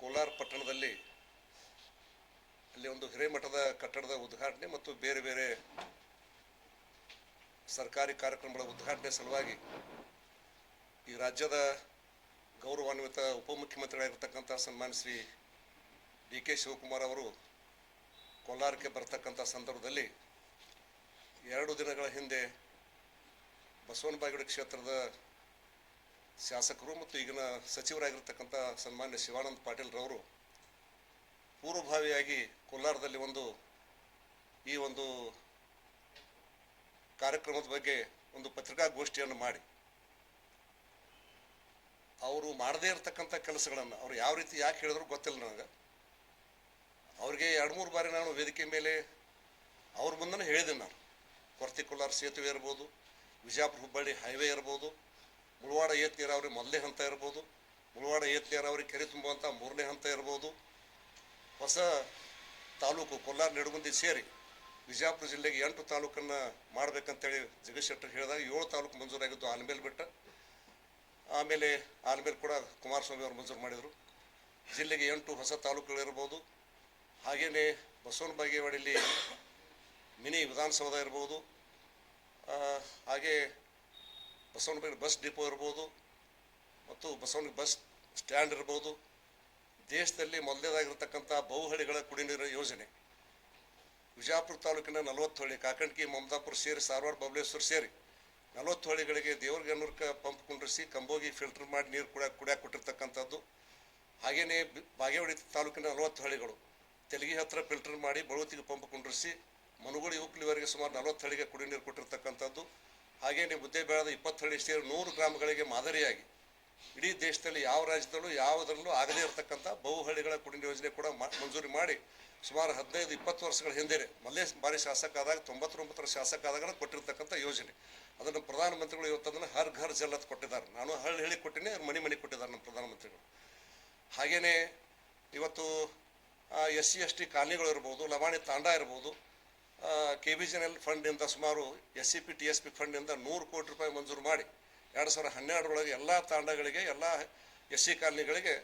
ಕೋಲಾರ ಪಟ್ಟಣದಲ್ಲಿ ಅಲ್ಲಿ ಒಂದು ಹಿರೇಮಠದ ಕಟ್ಟಡದ ಉದ್ಘಾಟನೆ ಮತ್ತು ಬೇರೆ ಬೇರೆ ಸರ್ಕಾರಿ ಕಾರ್ಯಕ್ರಮಗಳ ಉದ್ಘಾಟನೆ ಸಲುವಾಗಿ ಈ ರಾಜ್ಯದ ಗೌರವಾನ್ವಿತ ಉಪಮುಖ್ಯಮಂತ್ರಿಗಳಾಗಿರ್ತಕ್ಕಂಥ ಸನ್ಮಾನ್ಯ ಶ್ರೀ ಡಿ ಕೆ ಶಿವಕುಮಾರ್ ಅವರು ಕೋಲಾರಕ್ಕೆ ಬರ್ತಕ್ಕಂಥ ಸಂದರ್ಭದಲ್ಲಿ ಎರಡು ದಿನಗಳ ಹಿಂದೆ ಬಸವನ ಬಾಗೇವಾಡಿ ಕ್ಷೇತ್ರದ ಶಾಸಕರು ಮತ್ತು ಈಗಿನ ಸಚಿವರಾಗಿರ್ತಕ್ಕಂಥ ಸನ್ಮಾನ್ಯ ಶಿವಾನಂದ ಪಾಟೀಲ್ರವರು ಪೂರ್ವಭಾವಿಯಾಗಿ ಕೋಲಾರದಲ್ಲಿ ಒಂದು ಈ ಒಂದು ಕಾರ್ಯಕ್ರಮದ ಬಗ್ಗೆ ಒಂದು ಪತ್ರಿಕಾಗೋಷ್ಠಿಯನ್ನು ಮಾಡಿ. ಅವರು ಮಾಡದೇ ಇರತಕ್ಕಂಥ ಕೆಲಸಗಳನ್ನು ಅವ್ರು ಯಾವ ರೀತಿ ಯಾಕೆ ಹೇಳಿದ್ರು ಗೊತ್ತಿಲ್ಲ ನನಗೆ. ಅವ್ರಿಗೆ ಎರಡು ಮೂರು ಬಾರಿ ನಾನು ವೇದಿಕೆ ಮೇಲೆ ಅವ್ರ ಮುಂದೆ ಹೇಳಿದ್ದೀನಿ ನಾನು. ಕೊರ್ತಿ ಕೋಲಾರ ಸೇತುವೆ ಇರ್ಬೋದು, ವಿಜಾಪುರ ಹುಬ್ಬಳ್ಳಿ ಹೈವೇ ಇರ್ಬೋದು ಮುಳವಾಡ ಏತ್ ನೀರಾವರಿ ಮೊದಲನೇ ಹಂತ ಇರ್ಬೋದು, ಮುಳವಾಡ ಏತ್ ನೀರಾವರಿ ಕೆರೆ ತುಂಬುವಂಥ ಮೂರನೇ ಹಂತ ಇರ್ಬೋದು. ಹೊಸ ತಾಲೂಕು ಕೋಲಾರ ನೆಡುಗುಂದಿ ಸೇರಿ ವಿಜಯಪುರ ಜಿಲ್ಲೆಗೆ ಎಂಟು ತಾಲೂಕನ್ನು ಮಾಡಬೇಕಂತೇಳಿ ಜಗದೀಶ್ ಶೆಟ್ಟರ್ ಹೇಳಿದಾಗ ಏಳು ತಾಲೂಕು ಮಂಜೂರಾಗಿದ್ದು ಆಲ್ಮೇಲೆ ಬಿಟ್ಟ. ಆಮೇಲೆ ಆಲ್ಮೇಲೆ ಕೂಡ ಕುಮಾರಸ್ವಾಮಿ ಅವರು ಮಂಜೂರು ಮಾಡಿದರು. ಜಿಲ್ಲೆಗೆ ಎಂಟು ಹೊಸ ತಾಲೂಕುಗಳಿರ್ಬೋದು ಹಾಗೆಯೇ ಬಸವನ ಬಾಗೇವಾಡಿಯಲ್ಲಿ ಮಿನಿ ವಿಧಾನಸೌಧ ಇರ್ಬೋದು. ಹಾಗೆ ಬಸವನಗುಡಿ ಬಸ್ ಡಿಪೋ ಇರ್ಬೋದು ಮತ್ತು ಬಸವನ ಬಸ್ ಸ್ಟ್ಯಾಂಡ್ ಇರ್ಬೋದು. ದೇಶದಲ್ಲಿ ಮೊದಲನೇದಾಗಿರ್ತಕ್ಕಂಥ ಬಹುಹಳ್ಳಿಗಳ ಕುಡಿನೀರ ಯೋಜನೆ. ವಿಜಾಪುರ ತಾಲೂಕಿನ ನಲವತ್ತು ಹಳ್ಳಿ ಕಾಕಂಡ್ಕಿ ಮಮದಾಪುರ ಸೇರಿ ಸಾರವಾಡ ಬಬಲೇಶ್ವರ ಸೇರಿ ನಲವತ್ತು ಹಳ್ಳಿಗಳಿಗೆ ದೇವರಗನ್ನೂರ್ಕ ಪಂಪ್ ಕುಂಡ್ರಿಸಿ ಕಂಬೋಗಿ ಫಿಲ್ಟರ್ ಮಾಡಿ ನೀರು ಕೂಡ ಕುಡಿಯಕ್ಕೆ ಕೊಟ್ಟಿರ್ತಕ್ಕಂಥದ್ದು. ಹಾಗೆಯೇ ಬಾಗೇವಾಡಿ ತಾಲೂಕಿನ ನಲವತ್ತು ಹಳ್ಳಿಗಳು ತೆಲಗಿ ಹತ್ರ ಫಿಲ್ಟರ್ ಮಾಡಿ ಬಳುವತಿಗೆ ಪಂಪ್ ಕುಂಡ್ರಿಸಿ ಮನುಗುಳಿ ಉಪ್ಲಿವರೆಗೆ ಸುಮಾರು ನಲವತ್ತು ಹಳ್ಳಿಗೆ ಕುಡಿ ನೀರು ಕೊಟ್ಟಿರ್ತಕ್ಕಂಥದ್ದು. ಹಾಗೆಯೇ ಮುದ್ದೇಬೇಳದ ಇಪ್ಪತ್ತು ಹಳ್ಳಿ ಸೇರಿ ನೂರು ಗ್ರಾಮಗಳಿಗೆ ಮಾದರಿಯಾಗಿ. ಇಡೀ ದೇಶದಲ್ಲಿ ಯಾವ ರಾಜ್ಯದಲ್ಲೂ ಯಾವುದರಲ್ಲೂ ಆಗದೇ ಇರತಕ್ಕಂಥ ಬಹುಹಳ್ಳಿಗಳ ಕುಡಿಯುವ ಯೋಜನೆ ಕೂಡ ಮಂಜೂರಿ ಮಾಡಿ ಸುಮಾರು ಹದಿನೈದು, ಇಪ್ಪತ್ತು ವರ್ಷಗಳ ಹಿಂದೆ ಮೊದಲೇ ಬಾರಿ ಶಾಸಕ ಆದಾಗ, ತೊಂಬತ್ತೊಂಬತ್ತರ ಶಾಸಕ ಆದಾಗ ಕೊಟ್ಟಿರ್ತಕ್ಕಂಥ ಯೋಜನೆ. ಅದನ್ನು ಪ್ರಧಾನಮಂತ್ರಿಗಳು ಇವತ್ತು ಅದನ್ನು ಹರ್ ಘರ್ ಜಲ್ ಅಂತ ಕೊಟ್ಟಿದ್ದಾರೆ. ನಾನು ಹಳ್ಳಿ ಹೇಳಿ ಕೊಟ್ಟಿನಿ, ಅವ್ರು ಮನೆ ಮನೆ ಕೊಟ್ಟಿದ್ದಾರೆ ನಮ್ಮ ಪ್ರಧಾನಮಂತ್ರಿಗಳು. ಹಾಗೆಯೇ ಇವತ್ತು ಎಸ್ ಸಿ, ಎಸ್ ಟಿ ಕಾಲನಿಗಳು ಇರ್ಬೋದು, ಲವಾಣಿ ತಾಂಡ ಇರ್ಬೋದು ಕೆ ಬಿ ಜಿ ಫಂಡಿಂದ ಸುಮಾರು S C P T S P ಫಂಡಿಂದ ನೂರು ಕೋಟಿ ರೂಪಾಯಿ ಮಂಜೂರು ಮಾಡಿ ಎರಡು ಸಾವಿರದ ಹನ್ನೆರಡರೊಳಗೆ ಎಲ್ಲ ತಾಂಡಗಳಿಗೆ, ಎಲ್ಲ ಎಸ್ ಸಿ ಕಾಲನಿಗಳಿಗೆ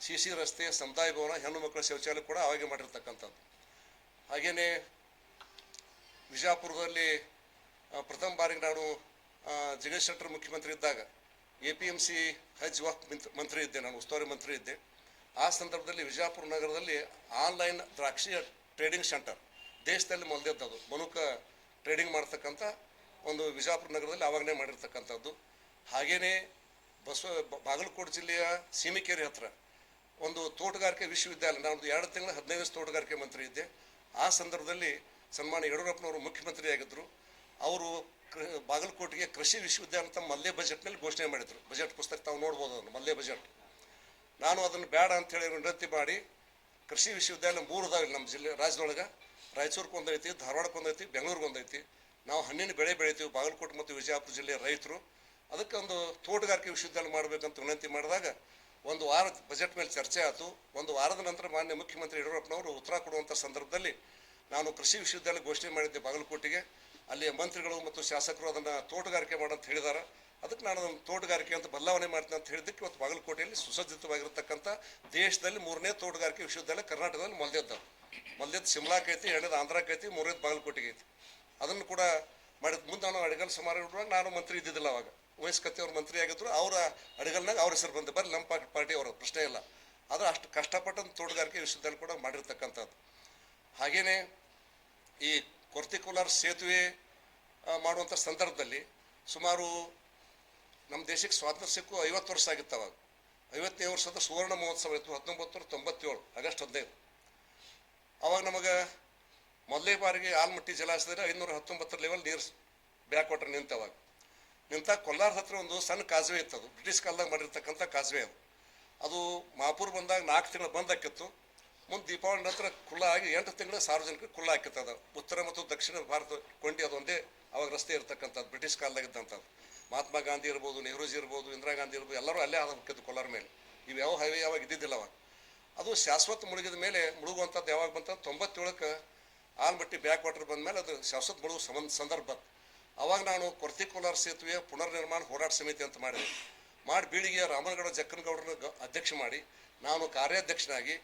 ಸಿ ಸಿ ರಸ್ತೆ, ಸಮುದಾಯ ಭವನ, ಹೆಣ್ಣು ಮಕ್ಕಳ ಶೌಚಾಲಯ ಕೂಡ ಆವಾಗೆ ಮಾಡಿರ್ತಕ್ಕಂಥದ್ದು. ಹಾಗೆಯೇ ವಿಜಾಪುರದಲ್ಲಿ ಪ್ರಥಮ ಬಾರಿಗೆ ನಾನು ಜಗದೀಶ್ ಶೆಟ್ಟರ್ ಮುಖ್ಯಮಂತ್ರಿ ಇದ್ದಾಗ ಎ ಪಿ ಎಂ ಸಿ ಹಜ್ ವಕ್ ಮಿಂತ್- ಮಂತ್ರಿ ಇದ್ದೆ, ನಾನು ಉಸ್ತುವಾರಿ ಮಂತ್ರಿ ಇದ್ದೆ. ಆ ಸಂದರ್ಭದಲ್ಲಿ ವಿಜಾಪುರ ನಗರದಲ್ಲಿ ಆನ್ಲೈನ್ ದ್ರಾಕ್ಷಿ ಟ್ರೇಡಿಂಗ್ ಸೆಂಟರ್ ದೇಶದಲ್ಲಿ ಮೊದಲೇದ್ದದು ಮನುಕ ಟ್ರೇಡಿಂಗ್ ಮಾಡ್ತಕ್ಕಂಥ ಒಂದು ವಿಜಾಪುರ ನಗರದಲ್ಲಿ ಆವಾಗನೇ ಮಾಡಿರ್ತಕ್ಕಂಥದ್ದು. ಹಾಗೆಯೇ ಬಸವ, ಬಾಗಲಕೋಟೆ ಜಿಲ್ಲೆಯ ಸೀಮಿಕೇರಿ ಹತ್ರ ಒಂದು ತೋಟಗಾರಿಕೆ ವಿಶ್ವವಿದ್ಯಾಲಯ, ನಾನು ಎರಡು ತಿಂಗಳ ಹದಿನೈದು ತೋಟಗಾರಿಕೆ ಮಂತ್ರಿ ಇದ್ದೆ. ಆ ಸಂದರ್ಭದಲ್ಲಿ ಸನ್ಮಾನ್ಯ ಯಡಿಯೂರಪ್ಪನವರು ಮುಖ್ಯಮಂತ್ರಿಯಾಗಿದ್ದರು ಅವರು ಬಾಗಲಕೋಟೆಗೆ ಕೃಷಿ ವಿಶ್ವವಿದ್ಯಾಲಯ ತಮ್ಮ ಮಲ್ಲೆ ಬಜೆಟ್ನಲ್ಲಿ ಘೋಷಣೆ ಮಾಡಿದರು. ಬಜೆಟ್ ಪುಸ್ತಕ ತಾವು ನೋಡ್ಬೋದು ಅದನ್ನು ಮಲ್ಲೆ ಬಜೆಟ್ ನಾನು ಅದನ್ನು ಬೇಡ ಅಂತೇಳಿ ವಿನಂತಿ ಮಾಡಿ ಕೃಷಿ ವಿಶ್ವವಿದ್ಯಾಲಯ ಮೂರು ಅದಾವೆ ನಮ್ಮ ಜಿಲ್ಲೆ, ರಾಜ್ಯದೊಳಗೆ ರಾಯಚೂರ್ಗೆ ಒಂದೈತಿ ಧಾರವಾಡಕ್ಕೆ ಒಂದೈತಿ ಬೆಂಗಳೂರಿಗೆ ಒಂದೈತಿ ನಾವು ಹಣ್ಣಿನ ಬೆಳೆ ಬೆಳಿತೀವಿ. ಬಾಗಲಕೋಟೆ ಮತ್ತು ವಿಜಯಪುರ ಜಿಲ್ಲೆಯ ರೈತರು. ಅದಕ್ಕೆ ಒಂದು ತೋಟಗಾರಿಕೆ ವಿಶ್ವವಿದ್ಯಾಲಯ ಮಾಡಬೇಕಂತ ವಿನಂತಿ ಮಾಡಿದಾಗ ಒಂದು ವಾರ ಬಜೆಟ್ ಮೇಲೆ ಚರ್ಚೆ ಆಯಿತು. ಒಂದು ವಾರದ ನಂತರ ಮಾನ್ಯ ಮುಖ್ಯಮಂತ್ರಿ ಯಡಿಯೂರಪ್ಪನವರು ಉತ್ತರ ಕೊಡುವಂಥ ಸಂದರ್ಭದಲ್ಲಿ ನಾನು ಕೃಷಿ ವಿಶ್ವವಿದ್ಯಾಲಯ ಘೋಷಣೆ ಮಾಡಿದ್ದೆ ಬಾಗಲಕೋಟೆಗೆ. ಅಲ್ಲಿಯ ಮಂತ್ರಿಗಳು ಮತ್ತು ಶಾಸಕರು ಅದನ್ನು ತೋಟಗಾರಿಕೆ ಮಾಡಂತ ಹೇಳಿದ್ದಾರೆ ಅದಕ್ಕೆ ನಾನು ಅದನ್ನು ತೋಟಗಾರಿಕೆ ಅಂತ ಬದಲಾವಣೆ ಮಾಡ್ತೀನಿ ಅಂತ ಹೇಳಿದ್ದಕ್ಕೆ ಇವತ್ತು ಬಾಗಲಕೋಟೆಯಲ್ಲಿ ಸುಸಜ್ಜಿತವಾಗಿರತಕ್ಕಂಥ ದೇಶದಲ್ಲಿ ಮೂರನೇ ತೋಟಗಾರಿಕೆ ವಿಶ್ವವಿದ್ಯಾಲಯ ಕರ್ನಾಟಕದಲ್ಲಿ ಮೊದಲೇದ್ದು ಮೊದಲೇದು ಶಿಮ್ಲಾ ಐತಿ ಎರಡನೇದು ಆಂಧ್ರ ಐತಿ ಮೂರನೇದು ಬಾಗಲಕೋಟೆಗೆ ಐತಿ. ಅದನ್ನು ಕೂಡ ಮಾಡಿದ ಮುಂದೆ ನಾನು ಅಡಿಗಲ್ ಸಮಾರಂಭ ನಾನು ಮಂತ್ರಿ ಇದ್ದಿದ್ದಿಲ್ಲ ಅವಾಗ. ವಯಸ್ ಅವ್ರು ಮಂತ್ರಿ ಆಗಿದ್ರು, ಅವರ ಅಡಿಗಲ್ನಾಗ ಅವ್ರ ಹೆಸರು ಬಂದು. ಬರ್ರಿ ನಮ್ಮ ಪಾರ್ಟಿ ಅವರು ಪ್ರಶ್ನೆ ಇಲ್ಲ. ಆದರೆ ಅಷ್ಟು ಕಷ್ಟಪಟ್ಟಂತ ತೋಟಗಾರಿಕೆ ವಿಶ್ವವಿದ್ಯಾಲಯ ಕೂಡ ಮಾಡಿರ್ತಕ್ಕಂಥದ್ದು. ಹಾಗೆಯೇ ಈ ಕೊರ್ತಿ ಕೋಲಾರ ಸೇತುವೆ ಮಾಡುವಂಥ ಸಂದರ್ಭದಲ್ಲಿ ಸುಮಾರು ನಮ್ಮ ದೇಶಕ್ಕೆ ಸ್ವಾತಂತ್ರ್ಯ ಸಿಕ್ಕು ಐವತ್ತು ವರ್ಷ ಆಗಿತ್ತು ಅವಾಗ. ಐವತ್ತನೇ ವರ್ಷದ ಸುವರ್ಣ ಮಹೋತ್ಸವ ಇತ್ತು ಹತ್ತೊಂಬತ್ತು ನೂರ ತೊಂಬತ್ತೇಳು, ಆಗಸ್ಟ್ ಹದಿನೈದು. ಅವಾಗ ನಮಗೆ ಮೊದಲೇ ಬಾರಿಗೆ ಆಲ್ಮಟ್ಟಿ ಜಲಾಶಯದಲ್ಲಿ ಐನೂರ ಹತ್ತೊಂಬತ್ತರ ಲೆವೆಲ್ ನೀರು ಬ್ಯಾಕ್ ವಾಟರ್ ನಿಂತವಾಗ ನಿಂತ ಕೊಲ್ಲಾರ ಹತ್ರ ಒಂದು ಸಣ್ಣ ಕಾಸುವೆ ಇತ್ತು ಅದು. ಬ್ರಿಟಿಷ್ ಕಾಲದಾಗ ಮಾಡಿರ್ತಕ್ಕಂಥ ಕಾಸುವೆ ಅದು. ಅದು ಮಾಪುರ್ ಬಂದಾಗ ನಾಲ್ಕು ತಿಂಗಳು ಬಂದಾಕಿತ್ತು. ಮುಂದೆ ದೀಪಾವಳಿ ನಂತರ ಖುಲ್ಲ ಆಗಿ ಎಂಟು ತಿಂಗಳು ಸಾರ್ವಜನಿಕರು ಖುಲ್ಲ ಆಕಿತ್ತು ಅದು ಉತ್ತರ ಮತ್ತು ದಕ್ಷಿಣ ಭಾರತ ಕೊಂಡಿ ಅದೊಂದೇ ಅವಾಗ ರಸ್ತೆ ಇರ್ತಕ್ಕಂಥದ್ದು ಬ್ರಿಟಿಷ್ ಕಾಲದಾಗ ಇದ್ದಂಥದ್ದು. ಮಹಾತ್ಮ ಗಾಂಧಿ ಇರ್ಬೋದು, ನೆಹರೂಜಿ ಇರ್ಬೋದು, ಇಂದಿರಾ ಗಾಂಧಿ ಇರ್ಬೋದು, ಎಲ್ಲರೂ ಅಲ್ಲೇ ಆದ ಹೋಗ್ತಿದ್ದು ಕೊಲ್ಲಾರ ಮೇಲೆ. ಇವು ಯಾವ ಹೈವೇ ಯಾವಾಗ ಇದ್ದಿದ್ದಿಲ್ಲ ಅವಾಗ. ಅದು ಶಾಶ್ವತ ಮುಳುಗಿದ ಮೇಲೆ ಮುಳುಗುವಂಥದ್ದು ಯಾವಾಗ ಬಂತ ತೊಂಬತ್ತೇಳಕ್ಕೆ ಆಲ್ಮಟ್ಟಿ ಬ್ಯಾಕ್ ವಾಟರ್ ಬಂದ ಮೇಲೆ ಅದು ಶಾಶ್ವತ ಮುಳುಗು ಸಂಬಂಧ ಸಂದರ್ಭ. ಅವಾಗ ನಾನು ಕೊರ್ತಿ ಸೇತುವೆ ಸೇತುವೆಯ ಪುನರ್ ನಿರ್ಮಾಣ ಹೋರಾಟ ಸಮಿತಿ ಅಂತ ಮಾಡಿದೆ. ಮಾಡಿ ಬೀಳಿಗೆಯ ರಾಮನಗೌಡ ಜಕ್ಕನಗೌಡರನ್ನ ಗ- ಅಧ್ಯಕ್ಷ ಮಾಡಿ. ನಾನು ಕಾರ್ಯಾಧ್ಯಕ್ಷನಾಗಿ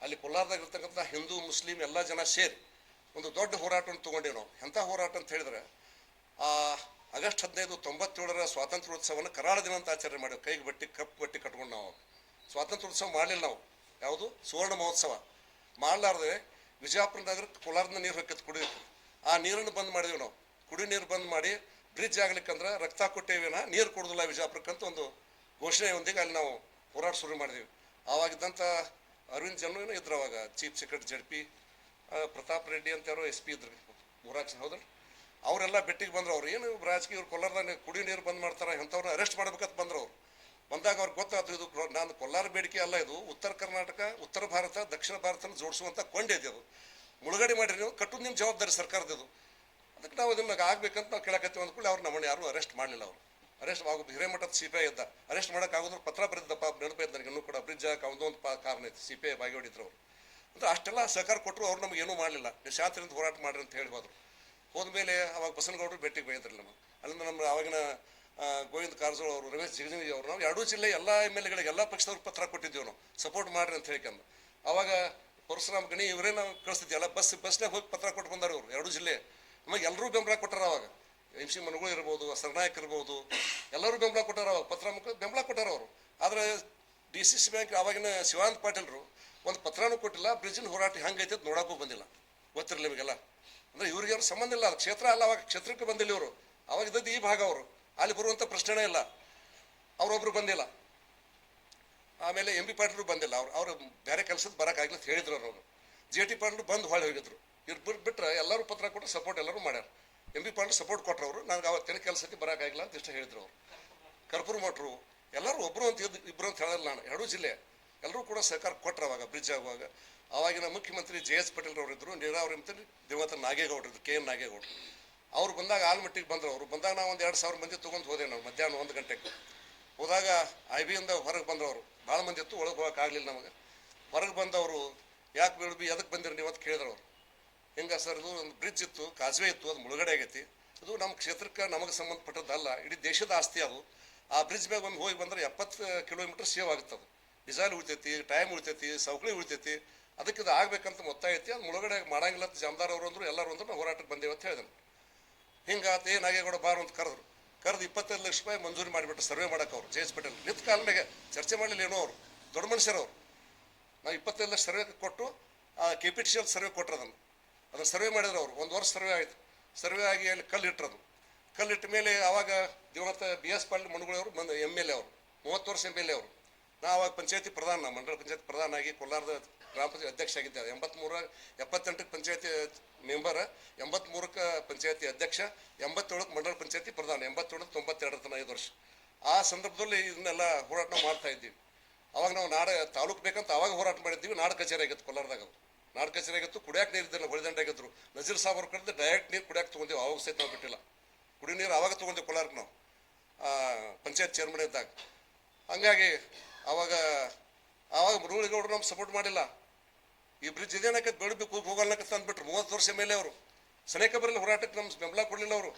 ಅಲ್ಲಿ ಕೋಲಾರದಾಗ ಇರ್ತಕ್ಕಂಥ ಹಿಂದೂ, ಮುಸ್ಲಿಂ ಎಲ್ಲ ಜನ ಸೇರಿ ಒಂದು ದೊಡ್ಡ ಹೋರಾಟವನ್ನು ತೊಗೊಂಡೇವು ನಾವು. ಎಂಥ ಹೋರಾಟ ಅಂತ ಹೇಳಿದ್ರೆ, ಆ ಆಗಸ್ಟ್ ಹದಿನೈದು ತೊಂಬತ್ತೇಳರ ಸ್ವಾತಂತ್ರ್ಯೋತ್ಸವವನ್ನು ಕರಾಳ ದಿನ ಅಂತ ಆಚರಣೆ ಮಾಡಿ ಕೈಗೆ ಬಟ್ಟಿ ಕಪ್ಪು ಬಟ್ಟಿ ಕಟ್ಕೊಂಡು ನಾವು. ಸ್ವಾತಂತ್ರ್ಯೋತ್ಸವ ಮಾಡಲಿಲ್ಲ ನಾವು. ಯಾವುದು? ಸುವರ್ಣ ಮಹೋತ್ಸವ. ಮಾಡಲಾರ್ದೆ ವಿಜಯಪುರ ನಗರಕ್ಕೆ ಕೋಲಾರದ ನೀರು ಹೊಕ್ಕತ್ತು ಕುಡಿಯೋಕೆ. ಆ ನೀರನ್ನು ಬಂದ್ ಮಾಡಿದೀವಿ ನಾವು. ಕುಡಿ ನೀರು ಬಂದ್ ಮಾಡಿ ಬ್ರಿಡ್ಜ್ ಆಗ್ಲಿಕ್ಕಂದ್ರೆ ರಕ್ತ ಕೊಟ್ಟೇವಿನ? ನೀರು ಕೊಡೋದಿಲ್ಲ ವಿಜಯಪುರಕ್ಕಂತ ಒಂದು ಘೋಷಣೆ ಘೋಷಣೆಯೊಂದಿಗೆ ಅಲ್ಲಿ ನಾವು ಹೋರಾಟ ಶುರು ಮಾಡಿದೀವಿ. ಆವಾಗಿದ್ದಂಥ ಅರವಿಂದ್ ಜನ ಇದ್ರು ಅವಾಗ. Chief secretary Z P Pratap Reddy ಅಂತ ಯಾರೋ ಎಸ್ ಪಿ ಇದ್ರು. ಮೂರಾಕ್ಷ ಹೌದ್ರಿ? ಅವರೆಲ್ಲ ಬೆಟ್ಟಿಗೆ ಬಂದ್ರು. ಅವ್ರು ಏನು ರಾಜಕೀಯ ಇವ್ರು ಕುಡಿ ನೀರು ಬಂದ್ ಮಾಡ್ತಾರೆ? ಅಂಥವ್ರನ್ನ ಅರೆಸ್ಟ್ ಮಾಡ್ಬೇಕಂತ ಬಂದ್ರು ಅವ್ರು. ಬಂದಾಗ ಅವ್ರಿಗೆ ಗೊತ್ತಾಯ್ತು ಇದು ನಾನು ಕೊಲ್ಲಾರ ಬೇಡಿಕೆ ಅಲ್ಲ ಇದು. ಉತ್ತರ ಕರ್ನಾಟಕ ಉತ್ತರ ಭಾರತ ದಕ್ಷಿಣ ಭಾರತನ ಜೋಡಿಸುವಂಥ ಕೊಂಡೆ ಇದೆ ಅದು. ಮುಳುಗಡೆ ಮಾಡಿರಿ ನೀವು ಕಟ್ಟೋದು ನಿಮ್ಮ ಜವಾಬ್ದಾರಿ ಸರ್ಕಾರದ್ದು ಅದಕ್ಕೆ ನಾವು ನಿಮ್ಗೆ ಆಗ್ಬೇಕಂತ ನಾವು ಕೇಳಕತ್ತೀವಿ. ಅಂದ್ಕೊಳ್ಳಿ ಅವ್ರು ನಮ್ಮನ್ನ ಯಾರು ಅರೆಸ್ಟ್ ಮಾಡಲಿಲ್ಲ ಅವರು. ಅರೆಸ್ಟ್ ಆಗೋ ಹಿರೇಮಠದ ಸಿ ಪಿ ಐ ಇದ್ದ. ಅರೆಸ್ಟ್ ಮಾಡೋಕ್ಕಾಗೋದ್ರ ಪತ್ರ ಬರೆದಿದ್ದಪ್ಪ ನೆನಪೈತೆ ನನಗೆ ಇನ್ನೂ ಕೂಡ. ಬ್ರಿಡ್ಜ್ ಹಾಕಿ ಒಂದೊಂದು ಪಾ ಕಾರಣ ಐತಿ ಸಿ ಪಿ ಐ ಬಾಗಿ ಹೊಡಿದ್ರು ಅವರು. ಅಂದ್ರೆ ಅಷ್ಟೆಲ್ಲ ಸಹಕಾರ ಕೊಟ್ಟರು ಅವ್ರು ನಮಗೆ ಏನೂ ಮಾಡಲಿಲ್ಲ. ನೀವು ಹೋರಾಟ ಮಾಡ್ರಿ ಅಂತ ಹೇಳಿ ಹೋದ್ರು. ಹೋದ್ಮೇಲೆ ಅವಾಗ ಬಸನಗೌಡರು ಭೇಟಿಗೆ ಬೈದ್ರಲ್ಲ ಅಲ್ಲಿಂದ ನಮ್ಮ ಆವಾಗಿನ ಆ, ಗೋವಿಂದ ಕಾರಜೋಳ ಅವರು, ರಮೇಶ್ ಜಿಗಜಿಣಗಿ ಅವರು, ನಾವು ಎರಡೂ ಜಿಲ್ಲೆ ಎಲ್ಲ ಎಂ ಎಲ್ ಎಗಳಿಗೆ ಎಲ್ಲ ಪಕ್ಷದವ್ರು ಪತ್ರ ಕೊಟ್ಟಿದ್ದೇವೆ ನಾವು. ಸಪೋರ್ಟ್ ಮಾಡ್ರಿ ಅಂತ ಹೇಳ್ಕೊಂಡು. ಅವಾಗ ಪರಶುರಾಮ್ ಗಣಿ ಇವರೇ ನಾವು ಕಳಿಸ್ತಿದ್ವಿ. ಎಲ್ಲ ಬಸ್ ಬಸ್ನಾಗ ಹೋಗಿ ಪತ್ರ ಕೊಟ್ಟು ಬಂದಾರ ಅವರು ಎರಡು ಜಿಲ್ಲೆ. ನಮಗೆ ಎಲ್ಲರೂ ಬೆಂಬಲ ಕೊಟ್ಟಾರ ಅವಾಗ. ಎಂ ಸಿ ಮನಗಳು ಇರ್ಬೋದು ಸರ್ನಾಯಕ್ ಇರ್ಬೋದು, ಎಲ್ಲರೂ ಬೆಂಬಲ ಕೊಟ್ಟಾರ ಅವಾಗ. ಪತ್ರ ಮುಖ ಬೆಂಬಲ ಕೊಟ್ಟಾರ ಅವರು. ಆದರೆ ಡಿ ಸಿ ಸಿ ಬ್ಯಾಂಕ್ ಆವಾಗಿನ ಶಿವಾನಂದ ಪಾಟೀಲ್ರು ಒಂದು ಪತ್ರನೂ ಕೊಟ್ಟಿಲ್ಲ ಬ್ರಿಜಿನ ಹೋರಾಟ ಹೆಂಗೈತೆ ಅಂತ ನೋಡೋಕ್ಕೂ ಬಂದಿಲ್ಲ. ಗೊತ್ತಿರಲಿ ನಿಮಗೆಲ್ಲ. ಅಂದ್ರೆ ಇವ್ರಿಗೆ ಅವ್ರ ಸಂಬಂಧ ಇಲ್ಲ. ಕ್ಷೇತ್ರ ಅಲ್ಲ ಅವಾಗ. ಕ್ಷೇತ್ರಕ್ಕೆ ಬಂದಿಲ್ಲ ಇವರು. ಅವಾಗ ಇದ್ದದ್ದು ಈ ಭಾಗ ಅವರು. ಅಲ್ಲಿ ಬರುವಂಥ ಪ್ರಶ್ನೆನೇ ಇಲ್ಲ. ಅವರೊಬ್ರು ಬಂದಿಲ್ಲ. ಆಮೇಲೆ ಎಂ ಬಿ ಪಾಟೀಲ್ರು ಬಂದಿಲ್ಲ. ಅವ್ರು ಅವರು ಬೇರೆ ಕೆಲಸದ ಬರೋಕ್ಕಾಗಿಲ್ಲ ಅಂತ ಹೇಳಿದ್ರು ಅವರು ಜೆ ಟಿ ಪಾಟೀಲ್ ಬಂದು ಹೊಳೆ ಹೋಗಿದ್ರು. ಇವ್ರು ಬಿಟ್ಟು ಬಿಟ್ಟರೆ ಎಲ್ಲರೂ ಪತ್ರ ಕೊಟ್ಟು ಸಪೋರ್ಟ್ ಎಲ್ಲರೂ ಮಾಡ್ಯಾರ. ಎಂ ಬಿ ಪಾಟೀಲ್ ಸಪೋರ್ಟ್ ಕೊಟ್ಟರು ಅವರು. ನನಗೆ ಅವತ್ತಿನ ಕೆಲಸಕ್ಕೆ ಬರೋಕ್ಕಾಗಿಲ್ಲ ಅಂತ ಇಷ್ಟ ಹೇಳಿದ್ರು ಅವರು. ಕರ್ಪೂರ್ ಮಠರು ಎಲ್ಲರೂ ಒಬ್ಬರು ಅಂತ ಇದ್ದು ಇಬ್ಬರು ಅಂತ ಹೇಳಲ್ಲ ನಾನು. ಎರಡೂ ಜಿಲ್ಲೆ. ಎಲ್ಲರೂ ಕೂಡ ಸಹಕಾರ ಕೊಟ್ಟರು ಅವಾಗ ಬ್ರಿಡ್ಜ್ ಆಗುವಾಗ. ಆವಾಗಿನ ಮುಖ್ಯಮಂತ್ರಿ ಜೆ ಎಸ್ ಪಟೇಲ್ ಇದ್ದರು ನೀರಾವರಿ ಮಂತ್ರಿ ದಿವಂತ ನಾಗೇಗೌಡರು ಕೆ ಎನ್ ನಾಗೇಗೌಡರು. ಅವ್ರು ಬಂದಾಗ ಆಲ್ಮಟ್ಟಿಗೆ ಬಂದರು ಅವರು. ಬಂದಾಗ ನಾವು ಒಂದು ಎರಡು ಸಾವಿರ ಮಂದಿ ತೊಗೊಂಡು ಹೋದೆ ನಾವು ಮಧ್ಯಾಹ್ನ ಒಂದು ಗಂಟೆಗೆ. ಹೋದಾಗ ಐ ಬಿಯಿಂದ ಹೊರಗೆ ಬಂದವರು. ಭಾಳ ಮಂದಿ ಇತ್ತು, ಒಳಗೆ ಹೋಗೋಕ್ಕಾಗಲಿಲ್ಲ ನಮಗೆ. ಹೊರಗೆ ಬಂದವರು, ಯಾಕೆ ಬೀಳು ಬಿ ಎದಕ್ಕೆ ಬಂದಿರಿ ನೀವು ಅಂತ ಕೇಳಿದ್ರು ಅವರು. ಹಿಂಗೆ ಸರ್, ಇದು ಒಂದು ಬ್ರಿಡ್ಜ್ ಇತ್ತು, ಕಾಸ್ವೆ ಇತ್ತು, ಅದು ಮುಳುಗಡೆ ಆಗೈತಿ. ಅದು ನಮ್ಮ ಕ್ಷೇತ್ರಕ್ಕೆ ನಮಗೆ ಸಂಬಂಧಪಟ್ಟದ್ದಲ್ಲ, ಇಡೀ ದೇಶದ ಆಸ್ತಿ ಅದು. ಆ ಬ್ರಿಡ್ಜ್ ಮ್ಯಾಗ ಒಂದು ಹೋಗಿ ಬಂದರೆ ಎಪ್ಪತ್ತು ಕಿಲೋಮೀಟರ್ ಸೇವ್ ಆಗುತ್ತೆ ಅದು ಡಿಸೈಲ್ ಉಳಿತೈತಿ, ಟೈಮ್ ಉಳಿತೈತಿ ಸೌಕಳಿ ಉಳಿತೈತಿ. ಅದಕ್ಕೆ ಇದು ಆಗಬೇಕಂತ ಮೊತ್ತ ಐತಿ, ಅದು ಮುಳುಗಡೆ ಮಾಡಂಗಿಲ್ಲ ಅಂತ ಜಮದಾರ್ ಅವರು ಅಂದ್ರು, ಎಲ್ಲರೂ ಅಂದರು, ನಾವು ಹೋರಾಟಕ್ಕೆ ಬಂದೇವೆ ಅಂತ ಹೇಳಿದ್ರು. ಹಿಂಗಾತ ಏನು ನಾಗೇಗೌಡ ಬಾರು ಅಂತ ಕರೆದ್ರು. ಕರೆದು ಇಪ್ಪತ್ತೈದು ಲಕ್ಷ ರೂಪಾಯಿ ಮಂಜೂರಿ ಮಾಡಿಬಿಟ್ಟು ಸರ್ವೆ ಮಾಡೋಕೆ ಅವ್ರು, ಜೆ ಎಸ್ ಪಟೇಲ್ ನಿಂತ ಕಾಲ್ನಾಗೆ ಚರ್ಚೆ ಮಾಡಲಿಲ್ಲ ಏನೋ ಅವರು, ದೊಡ್ಡ ಮನುಷ್ಯರವರು ನಾವು ಇಪ್ಪತ್ತೈದು ಲಕ್ಷ ಸರ್ವೆ ಕೊಟ್ಟು, ಆ K P T C survey ಕೊಟ್ಟರು ಅದನ್ನು ಅದನ್ನು ಸರ್ವೆ ಮಾಡಿದ್ರು ಅವರು, ಒಂದು ವರ್ಷ ಸರ್ವೆ ಆಯಿತು. ಸರ್ವೆ ಆಗಿ ಅಲ್ಲಿ ಕಲ್ಲು ಕಲ್ಲಿಟ್ಟ ಮೇಲೆ ಆವಾಗ ದಿವಂಗತ ಬಿ ಎಸ್ ಪಾಟೀಲ್ ಅವರು ಬಂದು ಎಂ ಎಲ್ ಎ ಅವರು, ಮೂವತ್ತು ವರ್ಷ ಎಂ ಎಲ್ ಎ ಅವರು. ನಾ ಅವಾಗ ಪಂಚಾಯತಿ ಪ್ರಧಾನ ಮಂಡಲ ಪಂಚಾಯತ್ ಪ್ರಧಾನ ಆಗಿ ಕೋಲಾರದ ಗ್ರಾಮ ಪಂಚಾಯತ್ ಅಧ್ಯಕ್ಷ ಆಗಿದ್ದೆ ಎಂಬತ್ಮೂರ, ಎಪ್ಪತ್ತೆಂಟಕ್ಕೆ ಪಂಚಾಯತಿ ಮೆಂಬರ್, ಎಂಬತ್ಮೂರಕ್ಕೆ ಪಂಚಾಯತಿ ಅಧ್ಯಕ್ಷ, ಎಂಬತ್ತೇಳಕ್ಕೆ ಮಂಡಲ ಪಂಚಾಯತಿ ಪ್ರಧಾನ, ಎಂಬತ್ತೇಳಕ್ಕೆ ತೊಂಬತ್ತೆರಡರ ತನಕ ಐದು ವರ್ಷ. ಆ ಸಂದರ್ಭದಲ್ಲಿ ಇದನ್ನೆಲ್ಲ ಹೋರಾಟ ಮಾಡ್ತಾ ಇದ್ದೀವಿ. ಅವಾಗ ನಾವು ನಾಡ, ತಾಲೂಕು ಬೇಕಂತ ಅವಾಗ ಹೋರಾಟ ಮಾಡಿದ್ದೀವಿ. ನಾಡ ಕಚೇರಿ ಆಗಿತ್ತು ಕೋಲಾರದಾಗ ನಾಡ ಕಚೇರಿ ಆಗಿತ್ತು, ಕುಡಿಯಾಕ ನೀರು ಇದ್ದಿಲ್ಲ, ಹೊಳಿದಂಡ ಆಗಿದ್ರು. ನಜೀರ್ ಸಾಬ್ ಅವ್ರ ಕಡೆದು ಡೈರೆಕ್ಟ್ ನೀರು ಕುಡಿಯಾಕ ತೊಗೊಂಡೇವು. ಅವಾಗ ಸಹಿತ ನಾವು ಬಿಟ್ಟಿಲ್ಲ. ಕುಡಿ ನೀರು ಅವಾಗ ತೊಗೊಂಡೇವು ಕೋಲಾರಕ್ಕೆ ನಾವು. ಪಂಚಾಯತ್ ಚೇರ್ಮನ್ ಇದ್ದಾಗ. ಹಂಗಾಗಿ ಅವಾಗ ಆವಾಗ ಮುರುಳಿಗೌಡರು ನಮ್ಗೆ ಸಪೋರ್ಟ್ ಮಾಡಿಲ್ಲ. ಈ ಬ್ರಿಡ್ಜ್ ಇದೇನಕ್ಕೆ ಬೆಳಬೇಕು ಹೋಗಲ್ಲಕತ್ತ ಅಂದ್ಬಿಟ್ರು. ಮೂವತ್ತು ವರ್ಷ ಮೇಲೆ ಅವರು. ಸನೇಕ ಬರಲಿ ಹೋರಾಟಕ್ಕೆ ನಮ್ಮ ಬೆಂಬಲ ಕೊಡಲಿಲ್ಲ ಅವರು.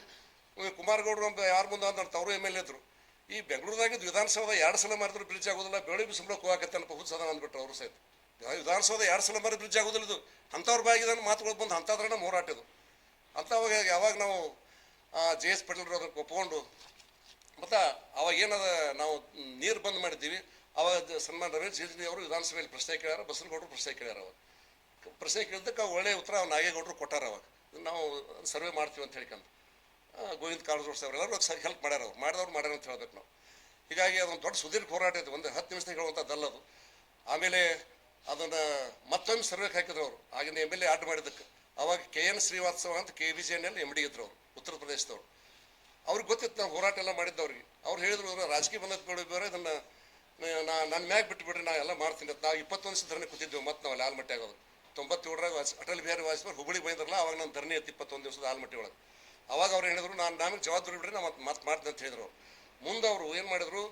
ಕುಮಾರಗೌಡರು ನಮ್ಮ ಯಾರು ಮುಂದೆ ಅಂತ ಅವರು ಎಂ ಎಲ್ ಇದ್ರು. ಈ ಬೆಂಗಳೂರದಾಗಿದ್ದು ವಿಧಾನಸೌಧ ಎರಡು ಸಲ ಮಾಡಿದ್ರು ಬ್ರಿಡ್ಜ್ ಆಗೋದಿಲ್ಲ ಬೆಳಗ್ಗೆ ಸಂಬಳಕ್ಕೆ ಅನ್ನೋ ಹುಚ್ಚ ಸದನ ಅಂದ್ಬಿಟ್ರು ಅವರು ಸಹಿತ. ವಿಧಾನಸೌಧ ಎರಡು ಸಲ ಮಾಡಿ ಬ್ರಿಡ್ಜ್ ಆಗೋದಿಲ್ಲ ಇದು. ಅಂಥವ್ರ ಬಾಗಿದ ಮಾತುಗಳು ಬಂದು ಅಂಥದ್ರ ನಮ್ಮ ಹೋರಾಟ ಇದು. ಅಂಥವಾಗ ಯಾವಾಗ ನಾವು ಜೆ ಎಸ್ ಪಟೇಲ್ರು ಅದಕ್ಕೆ ಒಪ್ಕೊಂಡು, ಮತ್ತು ಅವಾಗ ಏನದ, ನಾವು ನೀರು ಬಂದ್ ಮಾಡಿದ್ದೀವಿ. ಅವಾಗ ಸನ್ಮಾನ್ ಜಿಲ್ಜಿ ಅವರು ವಿಧಾನಸಭೆಯಲ್ಲಿ ಪ್ರಶ್ನೆ ಕೇಳ್ಯಾರ ಬಸನಗೌಡರು ಪ್ರಶ್ನೆ ಕೇಳ್ಯಾರ ಅವಾಗ. ಪ್ರಶ್ನೆ ಕೇಳಿದ್ದಕ್ಕೆ ಒಳ್ಳೆ ಉತ್ತರ ಅವ್ರು ನಾಗೇಗೌಡರು ಕೊಟ್ಟಾರ ಅವಾಗ. ನಾವು ಸರ್ವೆ ಮಾಡ್ತೀವಿ ಅಂತ ಹೇಳ್ಕೊಂಡು. ಗೋವಿಂದ ಎಲ್ಲರೂ ಹೆಲ್ಪ್ ಮಾಡ್ಯಾರ ಅವ್ರು ಮಾಡಿದವ್ರು ಮಾಡ್ಯಾರ ಅಂತ ಹೇಳ್ಬೇಕು ನಾವು. ಹೀಗಾಗಿ ಅದೊಂದು ದೊಡ್ಡ ಸುದೀರ್ಘ ಹೋರಾಟ ಇದೆ ಒಂದು ಹತ್ತು ನಿಮಿಷದಾಗ ಹೇಳುವಂಥದ್ದಲ್ಲ ಅದು. ಆಮೇಲೆ ಅದನ್ನು ಮತ್ತೊಮ್ಮೆ ಸರ್ವೆ ಹಾಕಿದ್ರು ಅವರು. ಆಗಿನ ಎಂ ಎಲ್ ಎ ಆಡ್ ಮಾಡಿದ್ದಕ್ಕೆ. ಅವಾಗ ಕೆ ಎನ್ ಶ್ರೀವಾತ್ಸವ ಅಂತ K V G N L M D ಇದ್ರು ಅವರು, ಉತ್ತರ ಪ್ರದೇಶದವರು. ಅವ್ರಿಗೆ ಗೊತ್ತಿತ್ತು ನಾವು ಹೋರಾಟ ಎಲ್ಲ ಮಾಡಿದ್ದವ್ರಿಗೆ. ಅವ್ರು ಹೇಳಿದ್ರು, ರಾಜಕೀಯ ಬಂದದ್ದು ಬೇರೆ, ಇದನ್ನ ನಾ ನನ್ನ ಮ್ಯಾಗ ಬಿಟ್ಟು ಬಿಡ್ರಿ ನಾ ಎಲ್ಲ ಮಾಡ್ತೀನಿ. ಅಂತ ನಾವು ಇಪ್ಪತ್ತೊಂದು ಧರಣಿ ಕೂತಿದ್ವಿ ಮತ್ತೆ ನಾವು ಅಲ್ಲಿ ಆಲ್ಮಟ್ಟಿ ಆಗೋದು. ತೊಂಬತ್ತೇಳರಾಗ ಅಟಲ್ ಬಿಹಾರಿ ವಾಜಪೇಯಿ ಹುಬ್ಬಳ್ಳಿ ಬಂದಿರಲ್ಲ ಅವಾಗ ನಾನು ಧರಣಿ ಎತ್ತು ಇಪ್ಪತ್ತೊಂದು ದಿವಸದ ಆಲ್ಮಟ್ಟಿ ಒಳಗೆ. ಅವಾಗ ಅವ್ರು ಹೇಳಿದ್ರು, ನಾನು ನಮಗೆ ಜವಾಬ್ದಾರಿ ಬಿಡ್ರಿ ನಾವು ಮತ್ತೆ ಮತ್ತೆ ಮಾಡ್ತೀನಿ ಅಂತ ಹೇಳಿದ್ರು. ಮುಂದೆ ಅವರು ಏನು ಮಾಡಿದ್ರು,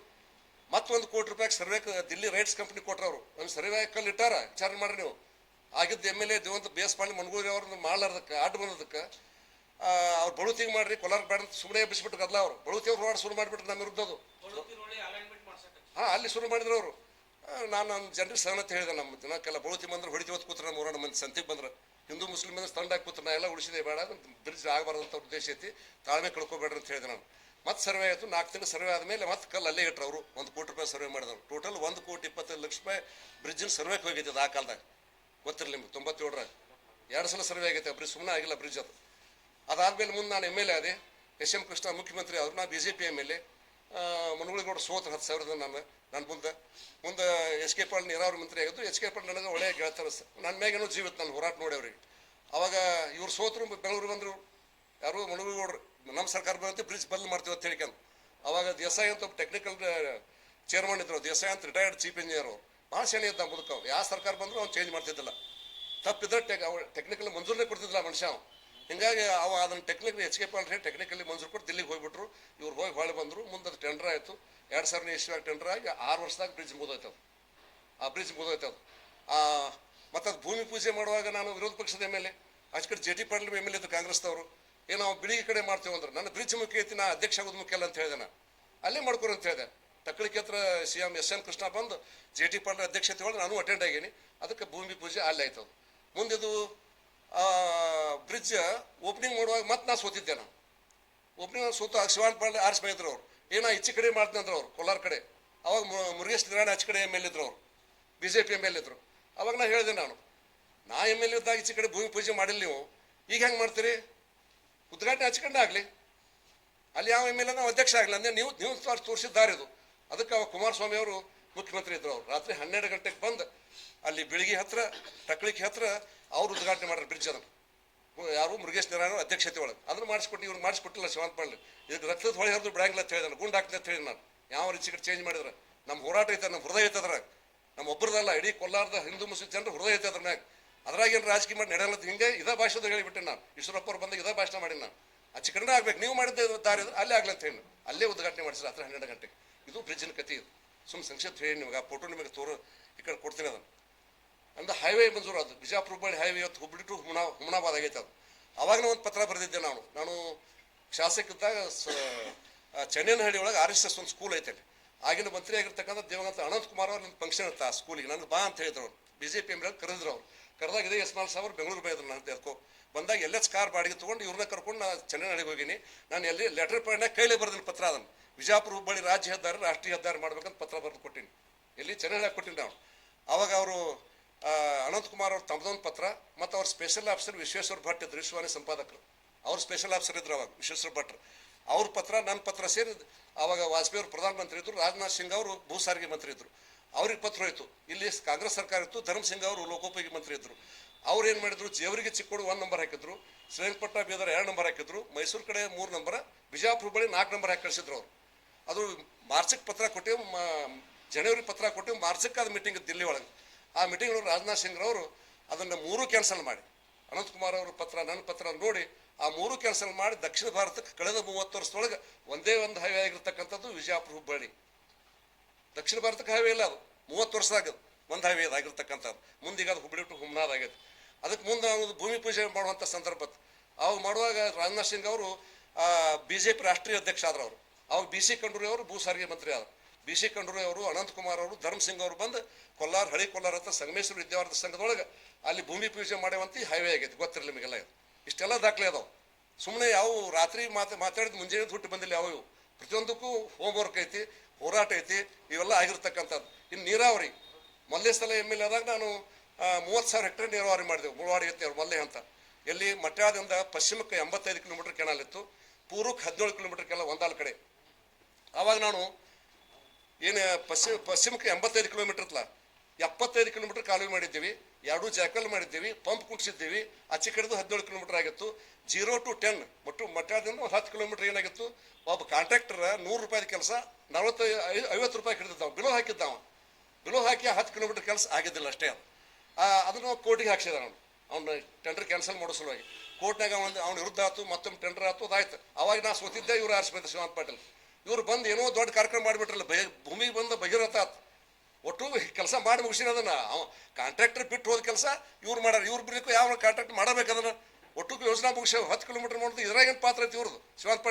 ಮತ್ತೊಂದು ಕೋಟಿ ರೂಪಾಯಿಗೆ ಸರ್ವೆ ದಿಲ್ಲಿ ರೈಟ್ಸ್ ಕಂಪ್ನಿ ಕೊಟ್ರು ಅವರು. ಒಂದು ಸರ್ವೆ ಕಲ್ಲಿ ಇಟ್ಟಾರ ವಿಚಾರ ಮಾಡ್ರಿ ನೀವು. ಆಗಿದ್ದು ಎಂ ಎಲ್ ಎ ದೇವಂತ ಬೇಸ್ ಮಾಡಿ ಮಣಗೂರಿ ಅವ್ರನ್ನ ಮಾಡ್ಲಾರ್ದಕ್ಕೆ ಆಟ ಬಂದದಕ್ಕೆ ಅವ್ರು ಬಳುತಿಗೆ ಮಾಡ್ರಿ ಕೊಲಾರ ಬೇಡ ಸುಮ್ಮನೆ ಎಬ್ಬಿಸಿಬಿಟ್ಟು ಗದ್ಲ ಅವರು. ಬಳುತಿ ಅವ್ರು ಹೋರಾಟ ಶುರು ಮಾಡಿಬಿಟ್ರು ನಮ್ಮ ವಿರುದ್ಧ ಹಾಂ, ಅಲ್ಲಿ ಶುರು ಮಾಡಿದ್ರು ಅವರು. ನಾನು ನನ್ನ ಜನರಿಗೆ ಸಹನತೆ ಹೇಳಿದೆ, ನಮ್ಮ ದಿನಕ್ಕೆಲ್ಲ ಬಹುತಿ ಬಂದ್ರೆ ಹೊಡಿತಿ ಹೊತ್ತು ಕೂತ್ರೆ ನಮ್ಮ ಮಂದಿ ಸಂತಿಗೆ ಬಂದ್ರೆ. ಹಿಂದೂ ಮುಸ್ಲಿಮ್ ಅಂದ್ರೆ ತಂಡಾಗಿ ಕೂತ್ರೆ ಎಲ್ಲ ಉಳಿಸಿದೆ ಬೇಡ ಬ್ರಿಡ್ಜ್ ಆಗಬಾರ್ದು ಅಂತ ಉದ್ದೇಶ ಐತಿ. ತಾಳ್ಮೆ ಕಳ್ಕೊಬೇಡ್ರಿ ಅಂತ ಹೇಳಿದೆ ನಾನು. ಮತ್ತೆ ಸರ್ವೆ ಆಯಿತು, ನಾಲ್ಕು ತಿಂಗಳು ಸರ್ವೆ ಆದಮೇಲೆ ಮತ್ತೆ ಕಲ್ಲು ಅಲ್ಲೇ ಇಟ್ರು ಅವರು. ಒಂದು ಕೋಟಿ ರೂಪಾಯಿ ಸರ್ವೆ ಮಾಡಿದವರು ಟೋಟಲ್ ಒಂದು ಕೋಟಿ ಇಪ್ಪತ್ತೈದು ಲಕ್ಷ ರೂಪಾಯಿ ಬ್ರಿಡ್ಜಿನ ಸರ್ವೆಗೆ ಹೋಗೈತೆ ಅದು ಆ ಕಾಲದಾಗ. ಗೊತ್ತಿರಲಿ ನಿಮ್ಗೆ, ತೊಂಬತ್ತೇಳರ. ಎರಡು ಸಲ ಸರ್ವೆ ಆಗೈತೆ ಬ್ರಿಜ್ ಸುಮ್ಮನೆ ಆಗಿಲ್ಲ ಬ್ರಿಡ್ಜ್ ಅದು. ಅದಾದ್ಮೇಲೆ ಮುಂದೆ ನಾನು ಎಂ ಎಲ್ ಎ ಆದೆ. ಎಸ್ ಎಂ ಕೃಷ್ಣ ಮುಖ್ಯಮಂತ್ರಿ ಆದರು ನಾ B J P M L A Managuligowda ಸೋತ್ರ ಹತ್ತು ಸಾವಿರದ ನಾನು ನನ್ನ ಮುಂದೆ. ಮುಂದೆ ಎಚ್ ಕೆ ಪಾಲ್ ನೀರಾವರಿ ಮಂತ್ರಿ ಆಗಿದ್ದು ಎಚ್ ಕೆ ಪಾಲ್ ನನಗೆ ಒಳ್ಳೆಯ ಗೆಳತರ. ನನ್ನ ಮ್ಯಾಗೇನೋ ಜೀವಿತ ನಾನು ಹೋರಾಟ ನೋಡಿ ಅವ್ರಿಗೆ. ಅವಾಗ ಇವ್ರು ಸೋತರು, ಬೆಂಗಳೂರು ಬಂದರು. ಯಾರು ಮನಗುಳಿಗೌಡ್ರು ನಮ್ಮ ಸರ್ಕಾರ ಬಂದಂತೆ ಬ್ರಿಡ್ಜ್ ಬಂದ್ ಮಾಡ್ತೀವಿ ಅಂತ ಹೇಳ್ಕೊಂಡು ಅವಾಗ ದೇಸಾಯಿ ಅಂತ ಒಬ್ಬ ಟೆಕ್ನಿಕಲ್ ಚೇರ್ಮನ್ ಇದ್ರು. ದೇಸಾಯಿ ಅಂತ ರಿಟೈರ್ಡ್ ಚೀಫ್ ಇಂಜಿನಿಯರ್ ಅವರು. ಭಾಳ ಶನಿ ಇದ್ದ ಮುದುಕ. ಯಾವ ಸರ್ಕಾರ ಬಂದರೂ ಅವ್ನು ಚೇಂಜ್ ಮಾಡ್ತಿದ್ದಿಲ್ಲ. ತಪ್ಪಿದ್ರೆ ಟೆಕ್ ಟೆಕ್ನಿಕಲ್ ಮಂಜೂರನೇ ಕೊಡ್ತಿದ್ದಿಲ್ಲ ಮನುಷ್ಯ ಅವ. ಹಿಂಗಾಗಿ ಅವ ಅದನ್ನು ಟೆಕ್ನಿಕ್ ಎಚ್ ಕೆ ಪಾಲ್ ಹೇಳಿ ಟೆಕ್ನಿಕಲಿ ಮಂಜೂರು ಕೊಟ್ಟು ದಿಲ್ಲಿಗೆ ಹೋಗ್ಬಿಟ್ರು. ಇವ್ರು ಹೋಗಿ ಹೊಳೆ ಬಂದರು ಮುಂದೆ ಅದು ಟೆಂಡರ್ ಆಯಿತು. ಎರಡು ಸಾವಿರದ ಇಸ್ವಿಯಾಗ ಟೆಂಡರ್ ಆಗಿ ಆರು ವರ್ಷದಾಗ ಬ್ರಿಡ್ಜ್ ಮುಗಿದೋಯ್ತು ಆ ಬ್ರಿಡ್ಜ್ ಮುಗಿದೋಯ್ತು ಆ, ಮತ್ತು ಅದು ಭೂಮಿ ಪೂಜೆ ಮಾಡುವಾಗ ನಾನು ವಿರೋಧ ಪಕ್ಷದ ಎಂ ಎಲ್ ಎ ಆಚೆ ಕಡೆ J T Patil M L ಎದ್ದು ಕಾಂಗ್ರೆಸ್ದವರು. ಏನು ನಾವು ಬಿಳಿಗೆ ಕಡೆ ಮಾಡ್ತೇವೆ ಅಂದ್ರೆ. ನನ್ನ ಬ್ರಿಡ್ಜ್ ಮುಖ್ಯ ಐತಿ, ನಾ ಅಧ್ಯಕ್ಷ ಆಗೋದು ಮುಖ್ಯ ಅಲ್ಲ ಅಂತ ಹೇಳಿದೆ ನಾನು. ಅಲ್ಲೇ ಮಾಡ್ಕೊರು ಅಂತ ಹೇಳಿದೆ. ತಕ್ಕಳಿಕೆ ಹತ್ರ C M S N Krishna ಬಂದು ಜೆ ಟಿ ಪಾಟೀಲ್ ಅಧ್ಯಕ್ಷತೆ ಒಳಗೆ ನಾನು ಅಟೆಂಡ್ ಆಗೀನಿ. ಅದಕ್ಕೆ ಭೂಮಿ ಪೂಜೆ ಅಲ್ಲೇ ಆಯ್ತದ ಮುಂದಿದು ಬ್ರಿಡ್ಜ್ ಓಪನಿಂಗ್ ಮಾಡುವಾಗ ಮತ್ತೆ ನಾ ಸೋತಿದ್ದೆ ನಾನು. ಓಪನಿಂಗ್ ಸೋತು ಶಿವಾನ್ ಪಾಳ್ಯ ಆರ್ಸ್ ಮೇಲಿದ್ರು ಅವ್ರು. ಏನೋ ಹೆಚ್ಚು ಕಡೆ ಮಾಡ್ತೀನಿ ಅಂದ್ರು ಅವ್ರು, ಕೋಲಾರ ಕಡೆ. ಅವಾಗ ಮುರುಗೇಶ್ ನಿರಾಣಿ ಆಚೆ ಕಡೆ ಎಂ ಎಲ್ ಇದ್ರು ಅವ್ರು. B J P M L ಇದ್ರು. ಅವಾಗ ನಾ ಹೇಳಿದೆ ನಾನು, ನಾ ಎಂ ಎಲ್ ಇದ್ದಾಗ ಈಚೆ ಕಡೆ ಭೂಮಿ ಪೂಜೆ ಮಾಡಿಲ್ಲ ನೀವು. ಈಗ ಹೆಂಗೆ ಮಾಡ್ತೀರಿ? ಉದ್ಘಾಟನೆ ಹಚ್ಕೊಂಡೇ ಆಗಲಿ. ಅಲ್ಲಿ ಯಾವ ಎಂ ಎಲ್ ಎ ಅಧ್ಯಕ್ಷ ಆಗಲಿ, ಅಂದರೆ ನೀವು ನೀವು ತೋರಿಸಿದ್ದಾರೆ ಇದು. ಅದಕ್ಕೆ ಅವಾಗ ಕುಮಾರಸ್ವಾಮಿ ಅವರು ಮುಖ್ಯಮಂತ್ರಿ ಇದ್ರು ಅವ್ರು. ರಾತ್ರಿ ಹನ್ನೆರಡು ಗಂಟೆಗೆ ಬಂದು ಅಲ್ಲಿ ಬೆಳಿಗ್ಗೆ ಹತ್ರ ಟಕ್ಳಿಕೆ ಹತ್ರ ಅವ್ರು ಉದ್ಘಾಟನೆ ಮಾಡ್ರಿ ಬ್ರಿಡ್ಜ್ ಅದನ್ನು ಯಾರು ಮುರುಗೇಶ್ ನಾರಾಯಣ ಅಧ್ಯಕ್ಷತೆ ಒಳಗೆ. ಅದನ್ನು ಮಾಡಿಸ್ಕೊಟ್ಟು ಇವ್ರು ಮಾಡಿಸ್ಕೊಟ್ಟಿಲ್ಲ ಶಿವಾನ್ ಪಾಳ್ಯ ಇದಕ್ಕೆ ರಕ್ತದ ಹೊಳೆ ಹರಿದು ಬಿಡಂಗಿಲ್ಲ ಅಂತ ಹೇಳಿದ್ರು ಗುಂಡು ಹಾಕ್ತೀನಿ ಅಂತ ಹೇಳಿ ನಾನು. ಯಾವ ರೀತಿ ಚೇಂಜ್ ಮಾಡಿದ್ರೆ? ನಮ್ಮ ಹೋರಾಟ ಐತೆ, ನಮ್ಮ ಹೃದಯ ಐತೆ ಅದ್ರಾಗ. ನಮ್ಮ ಒಬ್ಬರದಲ್ಲ ಇಡೀ ಕೊಲ್ಲಾರದ ಹಿಂದೂ ಮುಸ್ಲಿಂ ಜನರು ಹೃದಯ ಐತೆ ಅದ್ರ ಮ್ಯಾಗ ಅದ್ರಾಗ ಏನು ರಾಜಕೀಯ ಮಾಡಿ ನಡೆಯಲ್ಲ ಹಿಂಗೆ? ಇದೇ ಭಾಷೆದ ಹೇಳಿಬಿಟ್ಟೆ ನಾನು. ಈಶ್ವರಪ್ಪ ಅವ್ರು ಬಂದಾಗ ಇದೇ ಭಾಷಣ ಮಾಡಿ ನಾನು. ಆ ಚಿಕಂಡ ಆಗ್ಬೇಕು. ನೀವು ಮಾಡಿದ್ದೆ ದಾರಿ ಅಲ್ಲೇ ಆಗ್ಲಿ ಅಂತ ಹೇಳಿ ಅಲ್ಲೇ ಉದ್ಘಾಟನೆ ಮಾಡಿಸಿ ರಾತ್ರಿ ಹನ್ನೆರಡು ಗಂಟೆಗೆ. ಇದು ಬ್ರಿಜ್ನ ಕತಿ ಇದು. ಸುಮ್ಮನೆ ಸಂಕ್ಷಿಪ್ತ ಹೇಳಿ ನಿಮಗೆ ಆ ಫೋಟೋ ನಿಮಗೆ ತೋರು ಈ ಕಡೆ ಕೊಡ್ತೀನಿ ಅದನ್ನು. ಅಂದ್ರೆ ಹೈವೇ ಮಂಜೂರು ಅದು. ಬಿಜಾಪುರ ಹುಬ್ಬಳ್ಳಿ ಹೈವೇ ಇವತ್ತು ಹುಬ್ಳಿ ಟು ಹುಮನಾ, ಹುಮನಾಬಾದ್ ಆಗೈತೆ ಅದು. ಅವಾಗ ಒಂದು ಪತ್ರ ಬರೆದಿದ್ದೆ ನಾನು. ನಾನು ಶಾಸಕಿದ್ದಾಗ ಸ ಒಳಗೆ ಆರ್ ಎಸ್ ಎಸ್ ಒಂದು ಸ್ಕೂಲ್ ಐತೆ ಆಗಿನ ಮಂತ್ರಿ ಆಗಿರ್ತಕ್ಕಂಥ ದೇವಂತ ಅನಂತ್ ಕುಮಾರ್ ಅವ್ರು ನಿಮ್ಮ ಫಂಕ್ಷನ್ ಇತ್ತು ಆ ಸ್ಕೂಲಿಗೆ ನನಗೆ ಬಾ ಅಂತ ಹೇಳಿದ್ರು ಅವ್ರು. ಬಿ ಜೆ ಪಿ ಎಂ ಕರೆದ್ರು ಅವ್ರು. ಕರೆದಾಗ ಇದೇ ಎಸ್ಮಾಲ್ ಅವ್ರು ಬೆಂಗಳೂರು ಬೈದ್ರು ನಾನು ಎದ್ಕೋ ಬಂದಾಗ ಎಲ್ಲ ಕಾರ್ ಬಾಡಿಗೆ ತೊಗೊಂಡು ಇವ್ರನ್ನ ಕರ್ಕೊಂಡು ನಾನು ಚೆನ್ನೈನಹಳ್ಳಿಗೆ ಹೋಗಿನಿ. ನಾನು ಎಲ್ಲಿ ಲೆಟರ್ ಪ್ಯಾಡ್ನಾಗ ಕೈಲೇ ಬರೆದಿಲ್ಲ ಪತ್ರ ಅದನ್ನು. ವಿಜಾಪುರ ಹುಬ್ಬಳ್ಳಿ ರಾಜ್ಯ ಹೆದ್ದಾರಿ, ರಾಷ್ಟ್ರೀಯ ಹೆದ್ದಾರಿ ಮಾಡ್ಬೇಕಂತ ಪತ್ರ ಬರೆದು ಕೊಟ್ಟಿನಿ. ಎಲ್ಲಿ ಚೆನ್ನೈನಾಗ ಕೊಟ್ಟಿನಿ ನಾವು ಅವಾಗ ಅವರು ಅನಂತಕುಮಾರ್ ಅವ್ರ ತಮ್ಮದೊಂದು ಪತ್ರ, ಮತ್ತು ಅವ್ರ ಸ್ಪೆಷಲ್ ಆಫೀಸರ್ ವಿಶ್ವೇಶ್ವರ ಭಟ್ ಇದ್ರು ವಿಶ್ವಾನಿ ಸಂಪಾದಕರು. ಅವ್ರ ಸ್ಪೆಷಲ್ ಆಫೀಸರ್ ಇದ್ರು ಅವಾಗ, ವಿಶ್ವೇಶ್ವರ ಭಟ್ರು. ಅವ್ರ ಪತ್ರ ನನ್ನ ಪತ್ರ ಸೇರಿ ಅವಾಗ ವಾಜಪೇಯಿ ಅವರು ಪ್ರಧಾನಮಂತ್ರಿ ಇದ್ದರು ರಾಜನಾಥ್ ಸಿಂಗ್ ಅವರು ಭೂ ಸಾರಿಗೆ ಮಂತ್ರಿ ಇದ್ದರು ಅವ್ರಿಗೆ ಪತ್ರ ಹೋಯ್ತು. ಇಲ್ಲಿ ಕಾಂಗ್ರೆಸ್ ಸರ್ಕಾರ ಇತ್ತು, ಧರ್ಮ ಸಿಂಗ್ ಅವರು ಲೋಕೋಪಯೋಗಿ ಮಂತ್ರಿ ಇದ್ದರು ಅವ್ರು ಏನು ಮಾಡಿದ್ರು, ಜೇವರಿಗೆ ಚಿಕ್ಕೋಡು ಒಂದು ನಂಬರ್ ಹಾಕಿದ್ರು ಶ್ರೀರಂಗಪಟ್ಟಣ ಬೀದರ್ ಎರಡು ನಂಬರ್ ಹಾಕಿದ್ರು, ಮೈಸೂರು ಕಡೆ ಮೂರು ನಂಬರ್ ಬಿಜಾಪುರ ಬಳಿ ನಾಲ್ಕು ನಂಬರ್ ಹಾಕಿ ಕಳಿಸಿದ್ರು ಅವರು. ಅದು ಮಾರ್ಚಕ್ಕೆ ಪತ್ರ ಕೊಟ್ಟೆವು ಜನವರಿ ಪತ್ರ ಕೊಟ್ಟೆವು ಮಾರ್ಚಕ್ಕೆ ಅದು ಮೀಟಿಂಗ್ ದಿಲ್ಲಿ ಒಳಗೆ. ಆ ಮೀಟಿಂಗ್ ರಾಜನಾಥ್ ಸಿಂಗ್ ಅವರು ಅದನ್ನು ಮೂರು ಕ್ಯಾನ್ಸಲ್ ಮಾಡಿ. ಅನಂತಕುಮಾರ್ ಅವರ ಪತ್ರ, ನನ್ನ ಪತ್ರ ನೋಡಿ ಆ ಮೂರು ಕ್ಯಾನ್ಸಲ್ ಮಾಡಿ ದಕ್ಷಿಣ ಭಾರತಕ್ಕೆ ಕಳೆದ ಮೂವತ್ತು ವರ್ಷದೊಳಗೆ ಒಂದೇ ಒಂದು ಹೈವೇ ಆಗಿರ್ತಕ್ಕಂಥದ್ದು ವಿಜಯಪುರ ಹುಬ್ಬಳ್ಳಿ. ದಕ್ಷಿಣ ಭಾರತಕ್ಕೆ ಹೈವೇ ಇಲ್ಲ ಅದು, ಮೂವತ್ತು ವರ್ಷದಾಗ ಒಂದು ಹೈವೇ ಆಗಿರ್ತಕ್ಕಂಥದ್ದು. ಮುಂದೀಗ ಅದು ಹುಬ್ಬಳ್ಳಿ ಟು ಹುಮ್ನಾದ್ ಆಗೈತೆ ಅದಕ್ಕೆ ಮುಂದೆ ಒಂದು ಭೂಮಿ ಪೂಜೆ ಮಾಡುವಂಥ ಸಂದರ್ಭ ಅವು ಅವಾಗ ಮಾಡುವಾಗ ರಾಜನಾಥ್ ಸಿಂಗ್ ಅವರು ಬಿ ಜೆ ಪಿ ರಾಷ್ಟ್ರೀಯ ಅಧ್ಯಕ್ಷ ಆದ್ರು ಅವರು ಅವಾಗ ಬಿ ಸಿ ಕಂಡ್ರಿ ಅವರು ಭೂ ಸಾರಿಗೆ ಮಂತ್ರಿ ಆದರು. ಬಿ ಸಿ ಅವರು ಅನಂತಕುಮಾರ್ ಅವರು ಧರ್ಮಸಿಂಗ್ ಅವರು ಬಂದು ಕೊಲ್ಲಾರ, ಹಳಿ ಕೊಲ್ಲಾರ ಹತ್ರ ಸಂಗಮೇಶ್ವರ ವಿದ್ಯಾವರ್ಧ ಸಂಘದೊಳಗೆ ಅಲ್ಲಿ ಭೂಮಿ ಪೂಜೆ ಮಾಡುವಂತ ಹೈವೇ ಆಗೈತೆ. ಗೊತ್ತಿರಲಿ ನಿಮಗೆಲ್ಲ ಇಷ್ಟೆಲ್ಲ ದಾಖಲೆ ಅದಾವೆ. ಸುಮ್ಮನೆ ಯಾವ ರಾತ್ರಿ ಮಾತು, ಮಾತಾಡಿದ ಮುಂಜಾನೆ ಹುಟ್ಟು ಬಂದಿಲ್ಲ ಯಾವ ಪ್ರತಿಯೊಂದಕ್ಕೂ ಹೋಮ್ ವರ್ಕ್ ಐತಿ, ಹೋರಾಟ ಐತಿ, ಇವೆಲ್ಲ ಆಗಿರ್ತಕ್ಕಂಥದ್ದು. ಇನ್ನು ನೀರಾವರಿ. ಮೊದಲೇ ಸಲ ಎಂ ಎಲ್ ಆದಾಗ ನಾನು ಮೂವತ್ತು ಸಾವಿರ ಹೆಕ್ಟೇರ್ ನೀರಾವರಿ ಮಾಡಿದೆವು. ಮುಳವಾಡಿ ಅವ್ರು ಮಲ್ಲೆ ಅಂತ. ಎಲ್ಲಿ ಮಟ್ಯಾದಿಂದ ಪಶ್ಚಿಮಕ್ಕೆ ಎಂಬತ್ತೈದು ಕಿಲೋಮೀಟರ್ ಕೆನಾಲ್ ಇತ್ತು. ಪೂರ್ವಕ್ಕೆ ಹದಿನೇಳು ಕಿಲೋಮೀಟರ್ ಕೆಲ ಒಂದಾಲ್ ಕಡೆ. ಆವಾಗ ನಾನು ಏನು ಪಶ್ಚಿಮ ಪಶ್ಚಿಮಕ್ಕೆ ಎಂಬತ್ತೈದು ಕಿಲೋಮೀಟರ್ ಇತ್ತಲ್ಲ, ಎಪ್ಪತ್ತೈದು ಕಿಲೋಮೀಟರ್ ಕಾಲುವೆ ಮಾಡಿದ್ದೀವಿ, ಎರಡು ಜಾಕಲ್ ಮಾಡಿದ್ದೀವಿ, ಪಂಪ್ ಕುಣಿಸಿದ್ದೀವಿ ಆಚೆ ಕಡೆದು ಹದಿನೇಳು ಕಿಲೋಮೀಟರ್ ಆಗಿತ್ತು. ಜೀರೋ ಟು ಟೆನ್ ಮತ್ತು ಮಟ್ಟದಿಂದ ಒಂದು ಹತ್ತು ಕಿಲೋಮೀಟರ್ ಏನಾಗಿತ್ತು, ಒಬ್ಬ ಕಾಂಟ್ರಾಕ್ಟರ್ ನೂರು ರೂಪಾಯಿ ಕೆಲಸ, ನಲವತ್ತು ಐವತ್ತು ರೂಪಾಯಿ ಹಿಡಿದಿದ್ದಾವ, ಬಿಲೋ ಹಾಕಿದ್ದಾವ ಬಿಲೋ ಹಾಕಿ ಹತ್ತು ಕಿಲೋಮೀಟರ್ ಕೆಲಸ ಆಗಿದ್ದಿಲ್ಲ ಅಷ್ಟೇ ಅದು. ಅದನ್ನು ಕೋರ್ಟಿಗೆ ಹಾಕ್ಸಿದ ಅವನು. ಅವ್ನ ಟೆಂಡರ್ ಕ್ಯಾನ್ಸಲ್ ಮಾಡೋ ಸಲುವಾಗಿ. ಕೋರ್ಟ್ನಾಗ ಅವನು, ಅವ್ನ ವಿರುದ್ಧ ಆಯ್ತು ಮತ್ತೊಮ್ಮೆ ಟೆಂಡರ್ ಆಯ್ತು ಅದಾಯ್ತು. ಅವಾಗ ನಾ ಸೋತಿದ್ದೆ, ಇವರು ಆರಿಸ್ಬೇಕು ಶಿವಾಂತ್ ಪಾಟೀಲ್. ಇವ್ರು ಬಂದು ಏನೋ ದೊಡ್ಡ ಕಾರ್ಯಕ್ರಮ ಮಾಡಿಬಿಟ್ರಲ್ಲ ಬಯ ಭೂಮಿಗೆ ಬಂದು ಆತ. ಒಟ್ಟು ಕೆಲಸ ಮಾಡಿ ಮುಗಿಸಿನ ಅದನ್ನ. ಅವ ಕಾಂಟ್ರಾಕ್ಟರ್ ಬಿಟ್ಟು ಹೋದ ಕೆಲಸ ಇವ್ರು ಮಾಡ್ಯಾರ. ಇವ್ರು ಬಿಡಬೇಕು ಯಾವ ಕಾಂಟ್ರಾಕ್ಟ್ ಮಾಡಬೇಕು ಒಟ್ಟು ಯೋಜನಾ ಮುಗಿಸಿ ಹತ್ತು ಕಿಲೋಮೀಟರ್ ನೋಡಿದ್ರೆ ಇದ್ರಾಗ ಏನು ಪಾತ್ರ ಐತಿ ಇವ್ರದ್ದು ಶಿವಂತ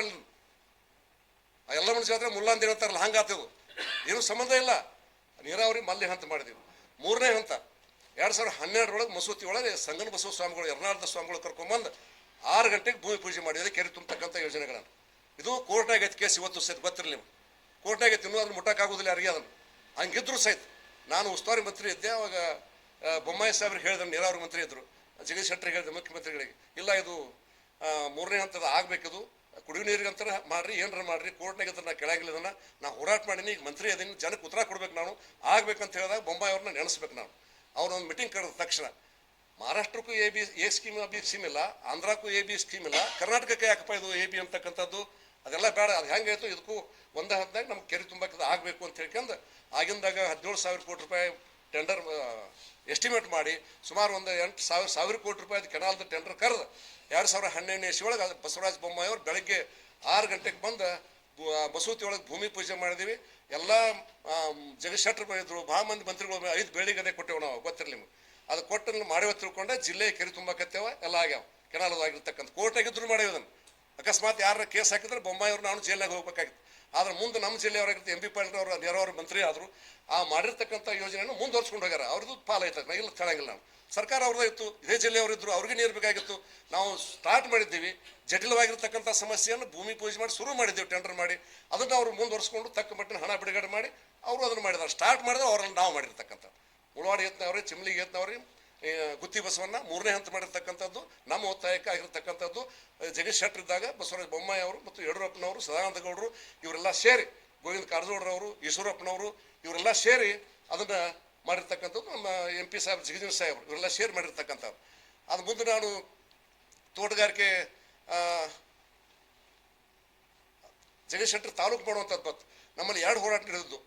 ಆ ಎಲ್ಲ ಮನುಷ್ಯ ಆದ್ರೆ ಮುಲ್ಲಾ ಅಂತ ಹೇಳ್ತಾರಲ್ಲ ಹಂಗಾತದು ಏನು ಸಂಬಂಧ ಇಲ್ಲ. ನೀರಾವರಿ ಮಲ್ಲೆ ಹಂತ ಮಾಡಿದೀವಿ. ಮೂರನೇ ಹಂತ, ಎರಡು ಸಾವಿರದ ಹನ್ನೆರಡರೊಳಗೆ ಮಸೂತಿ ಒಳಗೆ ಸಂಗನ ಬಸವ ಸ್ವಾಮಿಗಳು ಎರ್ನಾಳದ ಸ್ವಾಮಿಗಳು ಕರ್ಕೊಂಬಂದು ಆರು ಗಂಟೆಗೆ ಭೂಮಿ ಪೂಜೆ ಮಾಡಿದ್ರೆ ಕೆರೆ ತುಂಬತಕ್ಕಂಥ ಯೋಜನೆಗಳನ್ನು. ಇದು ಕೋರ್ಟ್ನಾಗ ಐತೆ ಕೇಸ್ ಇವತ್ತು ಸಹಿತ ಗೊತ್ತಿರಲಿ ನೀವು ಕೋರ್ಟ್ನಾಗ ಐತೆ ಇನ್ನೂ ಅದನ್ನು ಮುಟ್ಟಕ್ಕಾಗೋದಿಲ್ಲ ಯಾರಿಗೆ ಅದನ್ನು. ಹಂಗಿದ್ರು ಸಹಿತ. ನಾನು ಉಸ್ತುವಾರಿ ಮಂತ್ರಿ ಇದ್ದೆ, ಅವಾಗ ಬೊಮ್ಮಾಯಿ ಸಾಹೇಬ್ರಿಗೆ ಹೇಳಿದ್ರು, ನೀರಾವರಿ ಮಂತ್ರಿ ಇದ್ದರು ಜಗದೀಶ್ ಶೆಟ್ಟರ್ ಹೇಳಿದೆ ಮುಖ್ಯಮಂತ್ರಿಗಳಿಗೆ. ಇಲ್ಲ, ಇದು ಮೂರನೇ ಹಂತದ ಆಗ್ಬೇಕದು. ಕುಡಿಯೋ ನೀರಿಗಂತರ ಮಾಡ್ರಿ, ಏನಾರ ಮಾಡ್ರಿ, ಕೋರ್ಟ್ನಾಗ ಇದ್ರೆ ನಾನು ಕೆಳಗಿಲ್ಲ ಅದನ್ನು ನಾನು ಹೋರಾಟ ಮಾಡೀನಿ, ಈಗ ಮಂತ್ರಿ ಅದೀನಿ, ಜನಕ್ಕೆ ಉತ್ತರ ಕೊಡ್ಬೇಕು ನಾನು. ಆಗಬೇಕಂತ ಹೇಳಿದಾಗ ಬೊಂಬಾಯಿ ಅವ್ರನ್ನ ನೆನೆಸ್ಬೇಕು ನಾನು. ಅವ್ರೊಂದು ಮೀಟಿಂಗ್ ಕರೆದ ತಕ್ಷಣ, ಮಹಾರಾಷ್ಟ್ರಕ್ಕೂ A B, A scheme, B scheme ಇಲ್ಲ, ಆಂಧ್ರಕ್ಕೂ ಎ ಬಿ ಸ್ಕೀಮ್ ಇಲ್ಲ, ಕರ್ನಾಟಕಕ್ಕೆ ಯಾಕಪ್ಪ ಇದು ಎ ಬಿ ಅಂತಕ್ಕಂಥದ್ದು? ಅದೆಲ್ಲ ಬೇಡ, ಅದು ಹೆಂಗಾಯ್ತು ಇದಕ್ಕೂ ಒಂದೇ ಹಂತದಾಗ ನಮ್ಗೆ ಕೆರೆ ತುಂಬಕ್ಕೆ ಆಗಬೇಕು ಅಂತ ಹೇಳ್ಕೊಂಡು ಆಗಿಂದಾಗ ಹದಿನೇಳು ಸಾವಿರ ಕೋಟಿ ರೂಪಾಯಿ ಟೆಂಡರ್ ಎಸ್ಟಿಮೇಟ್ ಮಾಡಿ ಸುಮಾರು ಒಂದು ಎಂಟು ಸಾವಿರ ಸಾವಿರ ಕೋಟಿ ರೂಪಾಯಿ ಕೆನಾಲ್ದ ಟೆಂಡರ್ ಕರೆದು ಎರಡು ಸಾವಿರ ಹನ್ನೆರಡನೇ ಇಸ್ವಿ ಒಳಗೆ ಅದು ಬಸವರಾಜ ಬೊಮ್ಮಾಯಿ ಅವರು ಬೆಳಗ್ಗೆ ಆರು ಗಂಟೆಗೆ ಬಂದು ಮಸೂತಿ ಒಳಗೆ ಭೂಮಿ ಪೂಜೆ ಮಾಡಿದೀವಿ. ಎಲ್ಲ ಜಗತ್ ಶೆಟ್ಟರ್ ಇದ್ರು ಭಾಳ ಮಂದಿ ಮಂತ್ರಿಗಳು ಐದು ಬೆಳಿಗ್ಗೆ ಅದೇ ಕೊಟ್ಟೆವು ನಾವು, ಗೊತ್ತಿರಲಿ ನಿಮ್ಗೆ. ಅದು ಕೊಟ್ಟನ್ನು ಮಾಡಿವ ತಿಳ್ಕೊಂಡೆ ಜಿಲ್ಲೆ ಕೆರೆ ತುಂಬಕತ್ತೇವ, ಎಲ್ಲ ಆಗ್ಯಾವ. ಕೆನಾಲ್ ಆಗಿರ್ತಕ್ಕಂಥ ಕೋರ್ಟಾಗಿದ್ರು ಮಾಡಿ ಅದನ್ನು ಅಕಸ್ಮಾತ್ ಯಾರ ಕೇಸ್ ಹಾಕಿದ್ರೆ ಬೊಮ್ಮಾಯಿ ಅವ್ರು ನಾನು ಜೈಲಿನಾಗ ಹೋಗ್ಬೇಕಾಗಿತ್ತು. ಆದ್ರೆ ಮುಂದೆ ನಮ್ಮ ಜಿಲ್ಲೆಯವರಾಗಿತ್ತು ಎಂ ಬಿ ಪಾಟೀಲ್ ಅವರು ನೇರವರು ಮಂತ್ರಿ ಆದರು, ಆ ಮಾಡಿರ್ತಕ್ಕಂಥ ಯೋಜನೆಯನ್ನು ಮುಂದುವರ್ಸ್ಕೊಂಡು ಹೋಗ್ಯಾರ. ಅವ್ರದ್ದು ಪಾಲಾಯ್ತು ಇಲ್ಲ ತಳಂಗಿಲ್ಲ ನಾವು ಸರ್ಕಾರ ಅವ್ರದ್ದು ಇತ್ತು, ಇದೇ ಜಿಲ್ಲೆಯವರಿದ್ದರು ಅವ್ರಿಗೆ ನೀರು ಬೇಕಾಗಿತ್ತು. ನಾವು ಸ್ಟಾರ್ಟ್ ಮಾಡಿದ್ದೀವಿ, ಜಟಿಲವಾಗಿರ್ತಕ್ಕಂಥ ಸಮಸ್ಯೆಯನ್ನು ಭೂಮಿ ಪೂಜೆ ಮಾಡಿ ಶುರು ಮಾಡಿದ್ದೀವಿ ಟೆಂಡರ್ ಮಾಡಿ. ಅದನ್ನು ಅವರು ಮುಂದುವರ್ಸ್ಕೊಂಡು ತಕ್ಕ ಮಟ್ಟಿನ ಹಣ ಬಿಡುಗಡೆ ಮಾಡಿ, ಅವರು ಅದನ್ನು ಮಾಡಿದ್ದಾರೆ ಸ್ಟಾರ್ಟ್ ಮಾಡಿದ್ರೆ ಅವರನ್ನು ನಾವು ಮಾಡಿರ್ತಕ್ಕಂಥ ಮುಳವಾಡಿ ಯತ್ನವ್ರಿ, ಚಿಮ್ಲಿಗೆ ಯತ್ನವ್ರಿ ಈ ಗುತ್ತಿ ಬಸವನ್ನ ಮೂರನೇ ಹಂತ ಮಾಡಿರ್ತಕ್ಕಂಥದ್ದು ನಮ್ಮ ಒತ್ತಾಯಕ್ಕೆ ಆಗಿರ್ತಕ್ಕಂಥದ್ದು ಅಹ್, ಜಗದೀಶ್ ಶೆಟ್ಟರ್ ಇದ್ದಾಗ ಬಸವರಾಜ ಬೊಮ್ಮಾಯಿ ಅವರು ಮತ್ತು ಯಡಿಯೂರಪ್ಪನವರು ಸದಾನಂದ ಗೌಡರು ಇವರೆಲ್ಲ ಸೇರಿ ಗೋವಿಂದ ಕಾರಜೋಳರವರು ಈಶ್ವರಪ್ಪನವರು ಇವರೆಲ್ಲ ಸೇರಿ ಅದನ್ನು ಮಾಡಿರ್ತಕ್ಕಂಥದ್ದು ನಮ್ಮ ಎಂ ಪಿ ಸಾಹೇಬ್ ಜಗದೀಶ್ ಸಾಹೇಬರು ಇವರೆಲ್ಲ ಸೇರಿ ಮಾಡಿರ್ತಕ್ಕಂಥದ್ದು. ಅದು ಮುಂದೆ ನಾನು ತೋಟಗಾರಿಕೆ ಜಗದೀಶ್ ಶೆಟ್ಟರ್ ತಾಲೂಕು ಮಾಡುವಂಥದ್ದು ಬತ್ತು ನಮ್ಮಲ್ಲಿ ಎರಡು ಹೋರಾಟ ನಡೆದಿದ್ದು.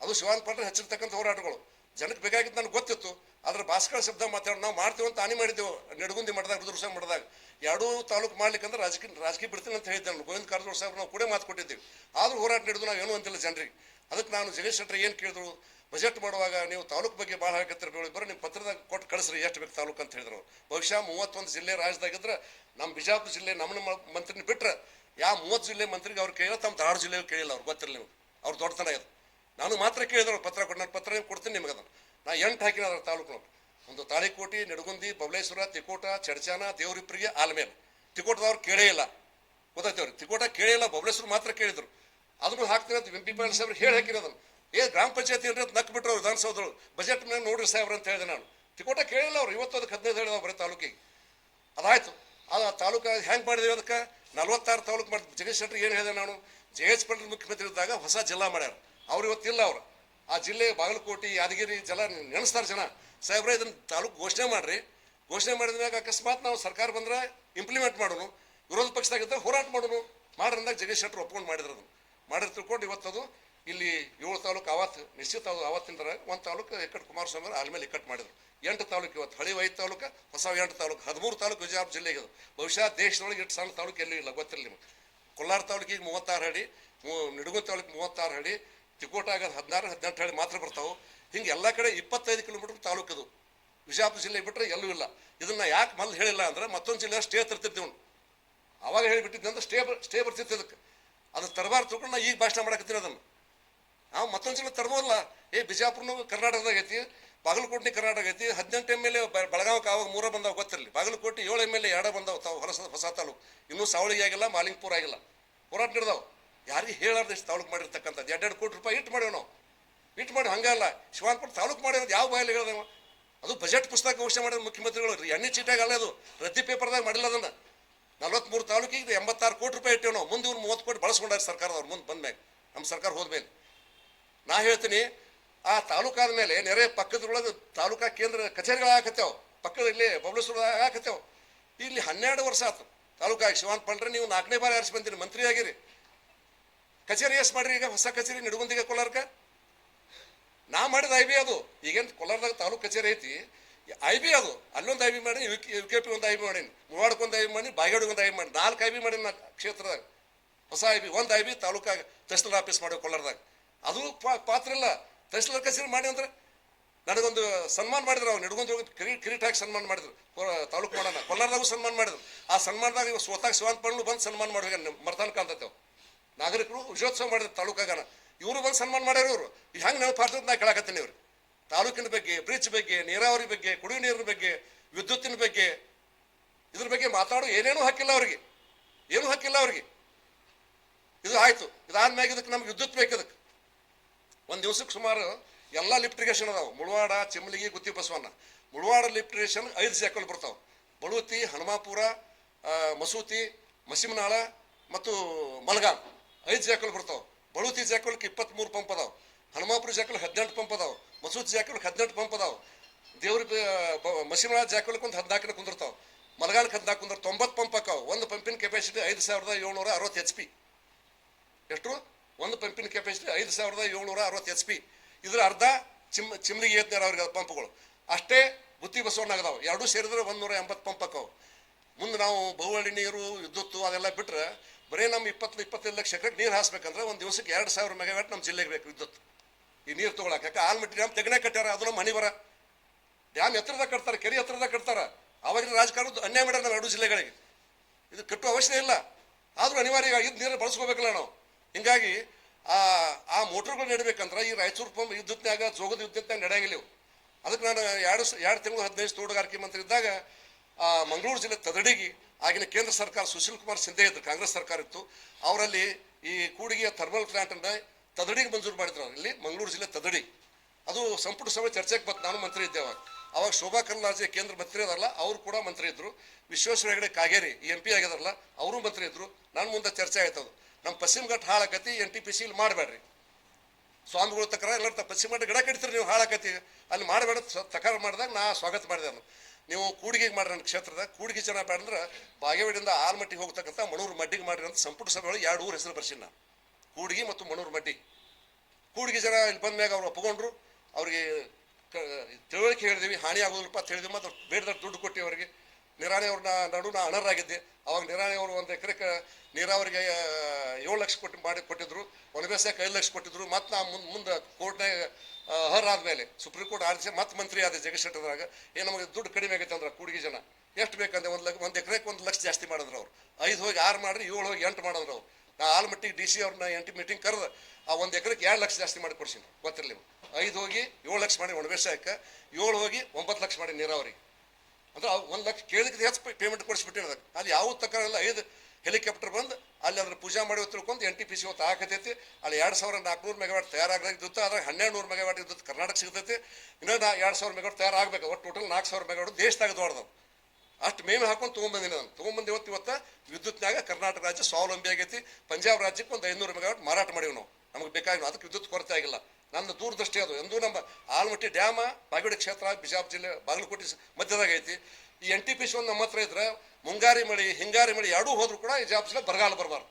ಅದು ಶಿವಾನ್ ಪಾಟೀಲ್ ಹಚ್ಚಿರ್ತಕ್ಕಂಥ ಹೋರಾಟಗಳು. ಜನಕ್ಕೆ ಬೇಕಾಗಿದ್ದು ನನಗೆ ಗೊತ್ತಿತ್ತು. ಆದ್ರೆ ಭಾಸ್ಕರ ಶಬ್ದ ಮಾತಾಡೋದು ನಾವು ಮಾಡ್ತೀವಿ ಅಂತ ಹಾನಿ ಮಾಡಿದ್ದೆವು. ನೆಡಗುಂದಿ ಮಾಡಿದಾಗ ರುದ್ರಸ ಮಾಡಿದಾಗ. ಎರಡೂ ತಾಲೂಕು ಮಾಡ್ಲಿಕ್ಕಂದ್ರೆ ರಾಜಕೀಯ ರಾಜಕೀಯ ಬಿಡ್ತೀನಿ ಅಂತ ಹೇಳಿದ್ದೆ ನಾನು. ಗೋವಿಂದ ಕಾರಜೋಳ ಸಾಹೇಬ್ ನಾವು ಕೂಡ ಮಾತು ಕೊಟ್ಟಿದ್ದೀವಿ. ಆದರೂ ಹೋರಾಟ ನಡೆದು ನಾವು ಏನೂ ಅಂತಿಲ್ಲ ಜನರಿಗೆ. ಅದಕ್ಕೆ ನಾನು ಜಗದೀಶ್ ಶೆಟ್ಟರ್ ಏನು ಕೇಳಿದ್ರು, ಬಜೆಟ್ ಮಾಡುವಾಗ ನೀವು ತಾಲೂಕು ಬಗ್ಗೆ ಭಾಳ ಹಾಕತ್ತಿರ್ಬೇಡಿ ಬರೋ ನಿಮ್ಮ ಪತ್ರದಾಗ ಕೊಟ್ಟು ಕಳಿಸ್ರಿ, ಎಷ್ಟು ಬೇಕು ತಾಲೂಕು ಅಂತ ಹೇಳಿದ್ರು. ಬಹುಶಃ ಮೂವತ್ತೊಂದು ಜಿಲ್ಲೆ ರಾಜ್ಯದಾಗಿದ್ರೆ ನಮ್ಮ ಬಿಜಾಪುರ ಜಿಲ್ಲೆ ನಮ್ಮ ಮಂತ್ರಿನ ಬಿಟ್ಟರೆ ಯಾವ ಮೂವತ್ತು ಜಿಲ್ಲೆ ಮಂತ್ರಿಗೆ ಅವ್ರು ಕೇಳಿಲ್ಲ ತಮ್ಮ ಧಾರವಾಡ ಜಿಲ್ಲೆ ಕೇಳಿಲ್ಲ ಅವ್ರು ಗೊತ್ತಿರಲಿ ನಿಮ್ಗೆ ಅವ್ರು ದೊಡ್ಡತನ ಇದು. ನಾನು ಮಾತ್ರ ಕೇಳಿದ್ರು ಪತ್ರ ಕೊಟ್ಟು ನಾನು ಪತ್ರ ಕೊಡ್ತೀನಿ ನಿಮಗೆ ಅದನ್ನು. ನಾ ಎಂಟು ಹಾಕಿನ ಅದರ ತಾಲೂಕು ಒಂದು ತಾಳಿಕೋಟಿ, ನೆಡಗುಂದಿ, ಬಬಲೇಶ್ವರ, ತಿಕೋಟ ಚಡ್ಚಾನ ದೇವರಿಪ್ಪರಿಗೆ ಆಲ್ಮೇಲೆ. ತಿಕೋಟದವ್ರು ಕೇಳೇ ಇಲ್ಲ. ಗೊತ್ತಾಯ್ತು ಅವ್ರಿಗೆ? ತಿಕೋಟ ಕೇಳೇ ಇಲ್ಲ, ಬಬಲೇಶ್ವರ ಮಾತ್ರ ಕೇಳಿದ್ರು. ಅದನ್ನು ಹಾಕ್ತೀನಿ ಅಂತ ಎಂ ಪಿ ಪಾಟೀಲ್ ಸಾಹೇಬ್ರು ಹೇಳಿ ಹಾಕಿರೋದನ್ನು ಏ, ಗ್ರಾಮ ಪಂಚಾಯತಿ ಅಂದ್ರೆ ಬಿಟ್ರು ಅವ್ರು ವಿಧಾನಸೌಧಗಳು ಬಜೆಟ್ ಮೇಲೆ ನೋಡ್ರಿ ಸಾಹೇಬ್ರು ಅಂತ ಹೇಳಿದೆ ನಾನು. ತಿಕೋಟ ಕೇಳಿಲ್ಲ ಅವ್ರು. ಇವತ್ತು ಅದಕ್ಕೆ ಹದಿನೈದು ಹೇಳಿದ ಬರೀ ತಾಲೂಕಿಗೆ. ಅದಾಯ್ತು. ಅದು ಆ ತಾಲೂಕು ಹೆಂಗೆ ಮಾಡಿದೀವಿ ಅದಕ್ಕೆ? ನಲ್ವತ್ತಾರು ತಾಲೂಕು ಮಾಡಿ ಜಗೇಶ್ ಶೆಟ್ಟರ್ ಏನು ಹೇಳಿದೆ ನಾನು? ಜೆ ಎಚ್ ಮುಖ್ಯಮಂತ್ರಿ ಇದ್ದಾಗ ಹೊಸ ಜಿಲ್ಲಾ ಮಾಡ್ಯಾರ. ಅವ್ರು ಇವತ್ತಿಲ್ಲ ಅವರು. ಆ ಜಿಲ್ಲೆ ಬಾಗಲಕೋಟೆ, ಯಾದಗಿರಿ ಜಲ ನೆನೆಸ್ತಾರೆ ಜನ. ಸಾಹೇಬ್ರೆ, ಇದನ್ನ ತಾಲೂಕು ಘೋಷಣೆ ಮಾಡ್ರಿ. ಘೋಷಣೆ ಮಾಡಿದ ಮ್ಯಾಗ ಅಕಸ್ಮಾತ್ ನಾವು ಸರ್ಕಾರ ಬಂದ್ರೆ ಇಂಪ್ಲಿಮೆಂಟ್ ಮಾಡೋನು, ವಿರೋಧ ಪಕ್ಷದಾಗಿದ್ದರೆ ಹೋರಾಟ ಮಾಡೋನು. ಮಾಡ್ರಂದಾಗ ಜಗದೀಶ್ ಶೆಟ್ಟರ್ ಒಪ್ಕೊಂಡು ಮಾಡಿದ್ರು ಅದನ್ನು. ಮಾಡಿರ್ ತಿಳ್ಕೊಂಡು ಇವತ್ತದು ಇಲ್ಲಿ ಏಳು ತಾಲೂಕು ಅವತ್ತು ನಿಶ್ಚಿತ ಅದು ಅವತ್ತಿಂದ ಒಂದು ತಾಲೂಕು ಎಕ್ಕಟ್ ಕುಮಾರಸ್ವಾಮಿ ಅವರು ಆಲ್ಮೇಲೆ ಇಕ್ಕಟ್ಟು ಮಾಡಿದ್ರು. ಎಂಟು ತಾಲೂಕು ಇವತ್ತು, ಹಳಿ ಐದು ತಾಲೂಕು, ಹೊಸ ಎಂಟು ತಾಲೂಕು, ಹದಿಮೂರು ತಾಲೂಕು ವಿಜಯಪುರ ಜಿಲ್ಲೆಗೆ ಅದು ಬಹುಶಃ ದೇಶದೊಳಗೆ ಎಷ್ಟು ಸಣ್ಣ ತಾಲೂಕು ಎಲ್ಲೂ ಇಲ್ಲ ಗೊತ್ತಿರಲಿ ನಿಮಗೆ. ಕೊಲ್ಲಾರ ತಾಲೂಕಿಗೆ ಮೂವತ್ತಾರು ಹಡಿ ಮೂ ನಿಡಗುಂದ ತಾಲೂಕು ಮೂವತ್ತಾರು ಹಡಿ ತಿಕೋಟಾಗ ಹದಿನಾರು, ಹದಿನೆಂಟು ಹಳ್ಳಿ ಮಾತ್ರ ಬರ್ತಾವೆ. ಹಿಂಗೆ ಎಲ್ಲ ಕಡೆ ಇಪ್ಪತ್ತೈದು ಕಿಲೋಮೀಟರ್ ತಾಲೂಕದು ವಿಜಯಪುರ ಜಿಲ್ಲೆ ಬಿಟ್ಟರೆ ಎಲ್ಲೂ ಇಲ್ಲ. ಇದನ್ನು ಯಾಕೆ ಮೊದಲು ಹೇಳಿಲ್ಲ ಅಂದ್ರೆ ಮತ್ತೊಂದು ಜಿಲ್ಲೆ ಸ್ಟೇ ತರ್ತಿರ್ತೀವಿ ಅವಾಗ ಹೇಳಿಬಿಟ್ಟಿದ್ದೆ ಅಂದ್ರೆ ಸ್ಟೇ ಸ್ಟೇ ಬರ್ತಿತ್ತು ಅದಕ್ಕೆ ಅದು ತರಬಾರ್ದು ತಿಳ್ಕೊಂಡು ನಾ ಈಗ ಭಾಷಣ ಮಾಡಕತ್ತೀನಿ ಅದನ್ನು. ನಾವು ಮತ್ತೊಂದು ಜಿಲ್ಲೆ ತರ್ಬೋದಲ್ಲ. ಏ, ಬಿಜಾಪುರನು ಕರ್ನಾಟಕದಾಗ ಐತಿ ಬಾಗಲಕೋಟೆ ಕರ್ನಾಟಕ ಐತಿ, ಹದಿನೆಂಟು ಎಂ ಎಲ್ ಎ ಬೆಳಗಾವಕ್ಕೆ ಆವಾಗ ಮೂರ ಬಂದಾವ ಗೊತ್ತಿರಲಿ. ಬಾಗಲಕೋಟೆ ಏಳು ಎಂ ಎಲ್ ಎ ಎರಡ ಬಂದಾವ ತಾವು ಹೊಸ ಹೊಸ ತಾಲೂಕು. ಇನ್ನೂ ಸಾವಳಿಗೆ ಆಗಿಲ್ಲ, ಮಾಲಿಂಗ್ಪುರ ಆಗಿಲ್ಲ. ಹೋರಾಟ ನಡೆದಾವ. ಯಾರಿಗೆ ಹೇಳಾರ್ದು ಎಷ್ಟು ತಾಲೂಕು ಮಾಡಿರ್ತಕ್ಕಂಥದ್ದು? ಎರಡೆರಡು ಕೋಟಿ ರೂಪಾಯಿ ಇಟ್ಟು ಮಾಡ್ಯಾವ ನಾವು. ಇಟ್ಟು ಮಾಡಿ ಹಂಗಲ್ಲ ಶಿವಾನ್ಪುರ ತಾಲೂಕು ಮಾಡಿರೋದು ಯಾವ ಬಾಯಲ್ಲಿ ಹೇಳ್ದೇವ ಅದು ಬಜೆಟ್ ಪುಸ್ತಕ ಘೋಷಣೆ ಮಾಡಿದ ಮುಖ್ಯಮಂತ್ರಿಗಳು. ಎಣ್ಣೆ ಚೀಟಾಗ ಅಲ್ಲ ಅದು. ರದ್ದಿ ಪೇಪರ್ದಾಗ ಮಾಡಿಲ್ಲ ಅದನ್ನು. ನಲ್ವತ್ಮೂರು ತಾಲೂಕಿಗೆ ಎಂಬತ್ತಾರು ಕೋಟಿ ರೂಪಾಯಿ ಇಟ್ಟೇವೆ ನಾವು. ಮುಂದೆ ಇವ್ರು ಮೂವತ್ತು ಕೋಟಿ ಬಳಸ್ಕೊಂಡಾರ ಸರ್ಕಾರದವ್ರು, ಮುಂದೆ ಬಂದ ಮೇಲೆ ನಮ್ಮ ಸರ್ಕಾರ ಹೋದ್ಮೇಲೆ ನಾ ಹೇಳ್ತೀನಿ, ಆ ತಾಲೂಕಾದ ಮೇಲೆ ನೆರೆ ಪಕ್ಕದೊಳಗೆ ತಾಲೂಕಾ ಕೇಂದ್ರ ಕಚೇರಿಗಳು ಹಾಕತ್ತೇವ್. ಪಕ್ಕದಲ್ಲಿ ಬಬ್ಲೇಶ್ವರ ಹಾಕತ್ತೇವೆ. ಇಲ್ಲಿ ಹನ್ನೆರಡು ವರ್ಷ ಆಯ್ತು ತಾಲೂಕಾಗಿ. ಶಿವಾನ್ ಪಂಡ್ರೆ, ನೀವು ನಾಲ್ಕನೇ ಬಾರಿ ಆರಿಸಿ ಬಂದಿರಿ. ಮಂತ್ರಿ ಆಗಿರಿ. ಕಚೇರಿ ಎಷ್ಟು ಮಾಡ್ರಿ ಈಗ? ಹೊಸ ಕಚೇರಿ ನಿಡುಗುಂದಿಗೆ ಕೋಲಾರಕ್ಕೆ? ನಾ ಮಾಡಿದ ಐ ಬಿ ಅದು. ಈಗೇನು ಕೋಲಾರದಾಗ ತಾಲೂಕು ಕಚೇರಿ ಐತಿ. ಐ ಬಿ ಅದು. ಅಲ್ಲೊಂದು ಐ ಬಿ ಮಾಡಿ, ಯು ಕೆ ಪಿ ಒಂದು ಐ ಬಿ ಮಾಡೀನಿ. ಮುವಾಡಕ್ಕೆ ಐ ಬಿ ಮಾಡಿ ಬಾಗೇಡಿಗೊಂದು ಐ ಬಿ ಮಾಡಿ ನಾಲ್ಕು ಐ ಬಿ ಮಾಡೀನಿ ನಾ ಕ್ಷೇತ್ರದಾಗ. ಹೊಸ ಐ ಬಿ ಒಂದು ಐ ಬಿ ತಾಲೂಕಾಗ ತಹಸೀಲ್ದಾರ್ ಆಫೀಸ್ ಮಾಡಿ ಕೋಲಾರದಾಗ. ಅದು ಪಾತ್ರ ಇಲ್ಲ. ತಹಸೀಲ್ದಾರ್ ಕಚೇರಿ ಮಾಡಿ ಅಂದ್ರೆ ನನಗೊಂದು ಸನ್ಮಾನ ಮಾಡಿದ್ರು ಅವ್ರು. ನಡ್ಕೊಂಡು ಹೋಗಿ ಕಿರಿ ಕಿರೀಟ ಹಾಕಿ ಸನ್ಮಾನ ಮಾಡಿದ್ರು. ತಾಲೂಕು ಮಾಡೋಣ. ಕೊಲ್ಲಾರದಾಗೂ ಸನ್ಮಾನ ಮಾಡಿದ್ರು. ಆ ಸನ್ಮಾನದಾಗ ಇವಾಗ ಸ್ವತಃ ಶಿವಾನ್ ಪಣ್ಣು ಬಂದು ಸನ್ಮಾನ ಮಾಡಿ ಮರ್ತಾನ ಕಾಣ್ತೈತೆ ನಾಗರಿಕರು ವಿಜಯೋತ್ಸವ ಮಾಡಿದ್ರು ತಾಲೂಕಾಗನ ಇವರು ಬಂದು ಸನ್ಮಾನ ಮಾಡ್ಯಾರ ಇವರು. ಹೆಂಗೆ ನಾವು ನಾ ಕೇಳಕತ್ತೀನಿ ಇವ್ರು ತಾಲೂಕಿನ ಬಗ್ಗೆ ಬ್ರಿಡ್ಜ್ ಬಗ್ಗೆ, ನೀರಾವರಿ ಬಗ್ಗೆ ಕುಡಿಯುವ ನೀರಿನ ಬಗ್ಗೆ, ವಿದ್ಯುತ್ತಿನ ಬಗ್ಗೆ, ಇದ್ರ ಬಗ್ಗೆ ಮಾತಾಡೋ ಏನೇನೂ ಹಾಕಿಲ್ಲ ಅವ್ರಿಗೆ. ಏನೂ ಹಾಕಿಲ್ಲ ಅವ್ರಿಗೆ. ಇದು ಆಯ್ತು. ಇದಾದ್ಮ್ಯಾಗ ಇದಕ್ಕೆ ನಮ್ಗೆ ವಿದ್ಯುತ್ ಬೇಕು ಇದಕ್ಕೆ ಒಂದು ದಿವ್ಸಕ್ಕೆ ಸುಮಾರು ಎಲ್ಲ ಲಿಫ್ಟ್ ಇರಿಗೇಷನ್ ಅದಾವೆ. ಮುಳವಾಡ, ಚಿಮ್ಲಿಗಿ, ಗುತ್ತಿ, ಬಸವಣ್ಣ. ಮುಳವಾಡ ಲಿಫ್ಟ್ ಇರಿಗೇಷನ್ ಐದು ಜಾಕಲ್ ಬರ್ತಾವೆ. ಬಳುತಿ, ಹನುಮಾಪುರ ಮಸೂತಿ, ಮಸಿಮನಾಳ ಮತ್ತು ಮಲಗಾಮ್ ಐದು ಜಾಕಲ್ ಬರ್ತಾವೆ. ಬಳುತಿ ಜಾಕಲ್ಗೆ ಇಪ್ಪತ್ತ್ಮೂರು ಪಂಪ್ ಅದಾವೆ. ಹನುಮಾಪುರ ಜಾಕಲ್ ಹದಿನೆಂಟು ಪಂಪ್ ಅದಾವೆ. ಮಸೂದ್ ಜಾಕಲ್ ಹದಿನೆಂಟು ಪಂಪ್ ಅದಾವೆ. ದೇವ್ರ ಮಸಿಮನಾಳ ಜಾಕಲ್ಗೆ ಒಂದು ಹದಿನಾಲ್ಕನ ಕುಂದಿರ್ತಾವ. ಮಲಗಾಲಕ್ಕೆ ಹದಿನಾಲ್ಕು ಕುಂದ್ರ ತೊಂಬತ್ತು ಪಂಪ್ ಹಾಕಾವು. ಒಂದು ಪಂಪಿನ ಕೆಪಾಸಿಟಿ ಐದು ಸಾವಿರದ ಏಳ್ನೂರ ಅರವತ್ತು ಎಚ್ ಪಿ ಎಷ್ಟು ಒಂದು ಪಂಪಿನ ಕೆಪಾಸಿಟಿ ಐದು ಸಾವಿರದ ಏಳ್ನೂರ ಅರವತ್ತು ಎಚ್ ಪಿ ಇದ್ರ ಅರ್ಧ ಚಿಮ್ ಚಿಮ್ಲಿಗೆ ಏತ್ನಾರ ಅವ್ರಿಗೆ ಪಂಪ್ಗಳು. ಅಷ್ಟೇ ಬುತ್ತಿ ಬಸವಣ್ಣ ಆಗದಾವ. ಎರಡೂ ಸೇರಿದ್ರೆ ಒಂದೂರ ಎಂಬತ್ತು ಪಂಪ್ ಹಾಕಾವು. ಮುಂದೆ ನಾವು ಬಹುಹಳ್ಳಿ ನೀರು ವಿದ್ಯುತ್ತು ಅದೆಲ್ಲ ಬಿಟ್ರೆ ಬರೀ ನಮ್ಮ ಇಪ್ಪತ್ತು ಇಪ್ಪತ್ತೈದು ಲಕ್ಷ ಎಕರೆಗೆ ನೀರು ಹಾಸ್ಬೇಕಂದ್ರೆ ಒಂದು ದಿವಸಕ್ಕೆ ಎರಡು ಸಾವಿರ ಮೆಗಾವ್ಯಾಟ್ ನಮ್ಮ ಜಿಲ್ಲೆಗೆ ಬೇಕು ವಿದ್ಯುತ್. ಈ ನೀರು ತೊಗೊಳಕ್ಕೆ ಯಾಕೆ ಆಲ್ಮಟ್ಟಿ ಡ್ಯಾಮ್ ತೆಗನೆ ಕಟ್ಟ್ಯಾರ? ಅದು ನಮ್ಮ ಬರ. ಡ್ಯಾಮ್ ಎತ್ತರದಾಗ ಕಟ್ತಾರೆ, ಕೆರೆ ಎತ್ತರದಾಗ ಕಟ್ತಾರೆ. ಅವಾಗಿನ ರಾಜಕಾರಣದ ಅನ್ಯಾಯ ಮಾಡ್ಯಾರ ನಾವು ಎರಡು ಜಿಲ್ಲೆಗಳಿಗೆ. ಇದು ಕಟ್ಟುವ ಅವಶ್ಯ ಇಲ್ಲ. ಆದರೂ ಅನಿವಾರ್ಯ ಇದು ನೀರು ಬಳಸ್ಕೋಬೇಕಲ್ಲ ನಾವು. ಹಿಂಗಾಗಿ ಆ ಆ ಮೋಟ್ರ್ಗಳು ನಡಬೇಕಂದ್ರೆ ಈ ರಾಯಚೂರು ಪಂಪ್ ವಿದ್ಯುತ್ನಾಗ ಜೋಗದ ವಿದ್ಯುತ್ನಾಗ ನಡೆಯಂಗಿಲ್ಲ ಅದಕ್ಕೆ ನಾನು ಎರಡು ಎರಡು ತಿಂಗಳು ಹದಿನೈದು ತೋಟಗಾರಿಕೆ ಮಂತ್ರಿ ಇದ್ದಾಗ, ಆ, ಮಂಗಳೂರು ಜಿಲ್ಲೆ ತದಡಿಗೆ ಆಗಿನ ಕೇಂದ್ರ ಸರ್ಕಾರ ಸುಶೀಲ್ ಕುಮಾರ್ ಸಿಂಧೆ ಇದ್ರು, ಕಾಂಗ್ರೆಸ್ ಸರ್ಕಾರ ಇತ್ತು. ಅವರಲ್ಲಿ ಈ ಕೂಡಿಗೆಯ ಥರ್ಮಲ್ ಪ್ಲಾಂಟನ್ನು ತದಡಿಗೆ ಮಂಜೂರು ಮಾಡಿದ್ರು. ಇಲ್ಲಿ ಮಂಗಳೂರು ಜಿಲ್ಲೆ ತದಡಿ. ಅದು ಸಂಪುಟ ಸಭೆ ಚರ್ಚೆಗೆ ಬಂತು ನಾನು ಮಂತ್ರಿ ಇದ್ದೆ ಅವಾಗ. ಅವಾಗ ಶೋಭಾ ಕರ್ನಾಜೆ ಕೇಂದ್ರ ಮಂತ್ರಿ ಅದಾರಲ್ಲ, ಅವರು ಕೂಡ ಮಂತ್ರಿ ಇದ್ದರು ವಿಶ್ವೇಶ್ವರ ಹೆಗಡೆ ಕಾಗೇರಿ, ಎಂ ಪಿ ಆಗಿದಾರಲ್ಲ, ಅವರು ಮಂತ್ರಿ ಇದ್ದರು ನನ್ನ ಮುಂದೆ ಚರ್ಚೆ ಆಯ್ತದ ನಮ್ಮ ಪಶ್ಚಿಮ ಘಟ್ಟ ಹಾಳಾಗತಿ, ಎನ್ ಟಿ ಪಿ ಸಿ ಇಲ್ಲಿ ಮಾಡಬೇಡ್ರಿ. ಸ್ವಾಮಿಗಳು ತಕರ ಎಲ್ಲ ಪಶ್ಚಿಮ ಗಿಡ ಕಡಿತೀರಿ ನೀವು ಹಾಳಾಕತಿ ಅಲ್ಲಿ ಮಾಡಬೇಡ ತಕರ ಮಾಡಿದಾಗ ನಾ ಸ್ವಾಗತ ಮಾಡಿದೆ ನಾನು ನೀವು ಕೂಡಿಗೆಗೆ ಮಾಡ್ರಿ ನನ್ನ ಕ್ಷೇತ್ರದ. ಕೂಡಿಗೆ ಜನ ಬೇಡಂದ್ರೆ ಬಾಗೇವಾಡಿಯಿಂದ ಆಲ್ಮಟ್ಟಿಗೆ ಹೋಗ್ತಕ್ಕಂಥ ಮಣೂರು ಮಡ್ಡಿಗೆ ಮಾಡಿರಿ ಅಂತ ಸಂಪುಟ ಸಭೆ ಒಳಗೆ ಎರಡು ಊರು ಹೆಸರು ಬರ್ಸಿನ ಕೂಡಿಗೆ ಮತ್ತು ಮಣೂರು ಮಡ್ಡಿ. ಕೂಡಿಗೆ ಜನ ಇಲ್ಲಿ ಬಂದ ಮ್ಯಾಗ ಅವ್ರು ಒಪ್ಕೊಂಡ್ರು. ಅವ್ರಿಗೆ ತಿಳುವಳಿಕೆ ಹೇಳಿದ್ವಿ, ಹಾನಿ ಆಗೋದಿಲ್ಲಪ್ಪ ಅಂತ ಹೇಳಿದ್ವಿ, ಮತ್ತು ಬೇಡದ ದುಡ್ಡು ಕೊಟ್ಟು ಅವರಿಗೆ. ನಿರಾಣಿ ಅವ್ರನ್ನ ನಡು ನಾ ಅನರ್ಹರಾಗಿದ್ದೆ. ಅವಾಗ ನಿರಾಣಿ ಅವರು ಒಂದು ಎಕರೆಗೆ ನೀರಾವರಿಗೆ ಏಳು ಲಕ್ಷ ಕೊಟ್ಟು ಮಾಡಿ ಕೊಟ್ಟಿದ್ರು. ಒಣಬೇಸಕ್ಕೆ ಐದು ಲಕ್ಷ ಕೊಟ್ಟಿದ್ರು. ಮತ್ತು ನಾ ಮುಂದೆ ಮುಂದೆ ಕೋರ್ಟ್ನಾಗ ಹರ್ ಆದ್ಮೇಲೆ ಸುಪ್ರೀಂ ಕೋರ್ಟ್ ಆರಿಸಿ ಮತ್ತೆ ಮಂತ್ರಿ ಆದ ಜಗಶೆಟ್ಟರ್ದಾಗ ಏನು ನಮಗೆ ದುಡ್ಡು ಕಡಿಮೆ ಆಗೈತೆ ಅಂದ್ರೆ ಕೂಡಿಗೆ ಜನ. ಎಷ್ಟು ಬೇಕಂದ್ರೆ ಒಂದು ಲಕ್ಷ, ಒಂದು ಎಕರೆಗೆ ಒಂದು ಲಕ್ಷ ಜಾಸ್ತಿ ಮಾಡಿದ್ರು ಅವ್ರು. ಐದು ಹೋಗಿ ಆರು ಮಾಡ್ರಿ ಏಳು ಹೋಗಿ ಎಂಟು ಮಾಡಿದ್ರು ಅವ್ರು. ನಾ ಆಲ್ಮಟ್ಟಿಗೆ ಡಿ ಸಿ ಅವ್ರನ್ನ ಎಂಟು ಮೀಟಿಂಗ್ ಕರೆದು, ಆ ಒಂದು ಎಕರೆಗೆ ಎರಡು ಲಕ್ಷ ಜಾಸ್ತಿ ಮಾಡಿ ಕೊಡ್ಸಿ ಗೊತ್ತಿರಲಿ ಐದು ಹೋಗಿ ಏಳು ಲಕ್ಷ ಮಾಡಿ ಒಣಬೇಸಾಯಕ್ಕೆ ಏಳು ಹೋಗಿ ಒಂಬತ್ತು ಲಕ್ಷ ಮಾಡಿ ನೀರಾವರಿ ಅಂದ್ರೆ ಒಂದು ಲಕ್ಷ ಕೇಳಿದ್ರೆ ಹೆಚ್ಚು ಪೇಮೆಂಟ್ ಕೊಡಿಸ್ಬಿಟ್ಟಿನ ಅದಕ್ಕೆ. ಅಲ್ಲಿ ಯಾವ ತಕ್ಕ ಇಲ್ಲ, ಐದು ಹೆಲಿಕಾಪ್ಟರ್ ಬಂದು ಅಲ್ಲಿ ಅದ್ರ ಪೂಜಾ ಮಾಡಿ ತಿಳ್ಕೊಂಡು ಎನ್ ಟಿ ಪಿ ಸಿ ಹೊತ್ತು ಹಾಕತೈತಿ. ಅಲ್ಲಿ ಎರಡು ಸಾವಿರ ನಾಲ್ಕುನೂರು ಮೆಗಾವಾಟ್ ತಯಾರಾಗದಾಗ ಇದ್ದಿತ್ತು ಅದ್ರಾಗ ಹನ್ನೆರಡು ನೂರು ಮೆಗಾವಾಟ್ ಇದ್ದದ್ದು ಕರ್ನಾಟಕ ಸಿಗ್ತೈತಿ. ಇನ್ನೊಂದು ನಾ ಎರಡು ಸಾವಿರ ಮೆಗಾವಾಟ್ ತಯಾರಾಗಬೇಕು. ಒಟ್ಟು ಟೋಟಲ್ ನಾಲ್ಕು ಸಾವಿರ ಮೆಗಾವಾಟ್ ದೇಶದಾಗ ದೊಡ್ಡದು. ಅಷ್ಟು ಮೇಮೆ ಹಾಕೊಂಡು ತೊಗೊಂಬಂದಿನಿ ನಾನು ತೊಗೊಂಬಂದು ಇವತ್ತು ಇವತ್ತು ವಿದ್ಯುತ್ನಾಗ ಕರ್ನಾಟಕ ರಾಜ್ಯ ಸ್ವಾವಲಂಬಿ ಆಗೈತಿ. ಪಂಜಾಬ್ ರಾಜ್ಯಕ್ಕೆ ಒಂದು ಐನೂರು ಮೆಗಾವಾಟ್ ಮಾರಾಟ ಮಾಡೀವಿ ನಾವು. ನಮಗೆ ಬೇಕಾಗಿಲ್ಲ, ಅದಕ್ಕೆ ವಿದ್ಯುತ್ ಕೊರತೆ ಆಗಿಲ್ಲ. ನನ್ನ ದೂರದೃಷ್ಟಿ ಅದು. ಎಂದೂ ನಮ್ಮ ಆಲ್ಮಟ್ಟಿ ಡ್ಯಾಮ ಬಾಗೇವಾಡಿ ಕ್ಷೇತ್ರ, ಬಿಜಾಪುರ ಜಿಲ್ಲೆ, ಬಾಗಲಕೋಟೆ ಮಧ್ಯದಾಗ ಐತಿ. ಈ ಎನ್ ಟಿ ಪಿ ಸಿ ಒಂದು ನಮ್ಮ ಹತ್ರ ಇದ್ರೆ, ಮುಂಗಾರಿ ಮಳೆ, ಹಿಂಗಾರಿ ಮಳೆ ಎರಡೂ ಹೋದ್ರು ಕೂಡ ಈ ಜಿಲ್ಲೆ ಬರಗಾಲ ಬರಬಾರ್ದು.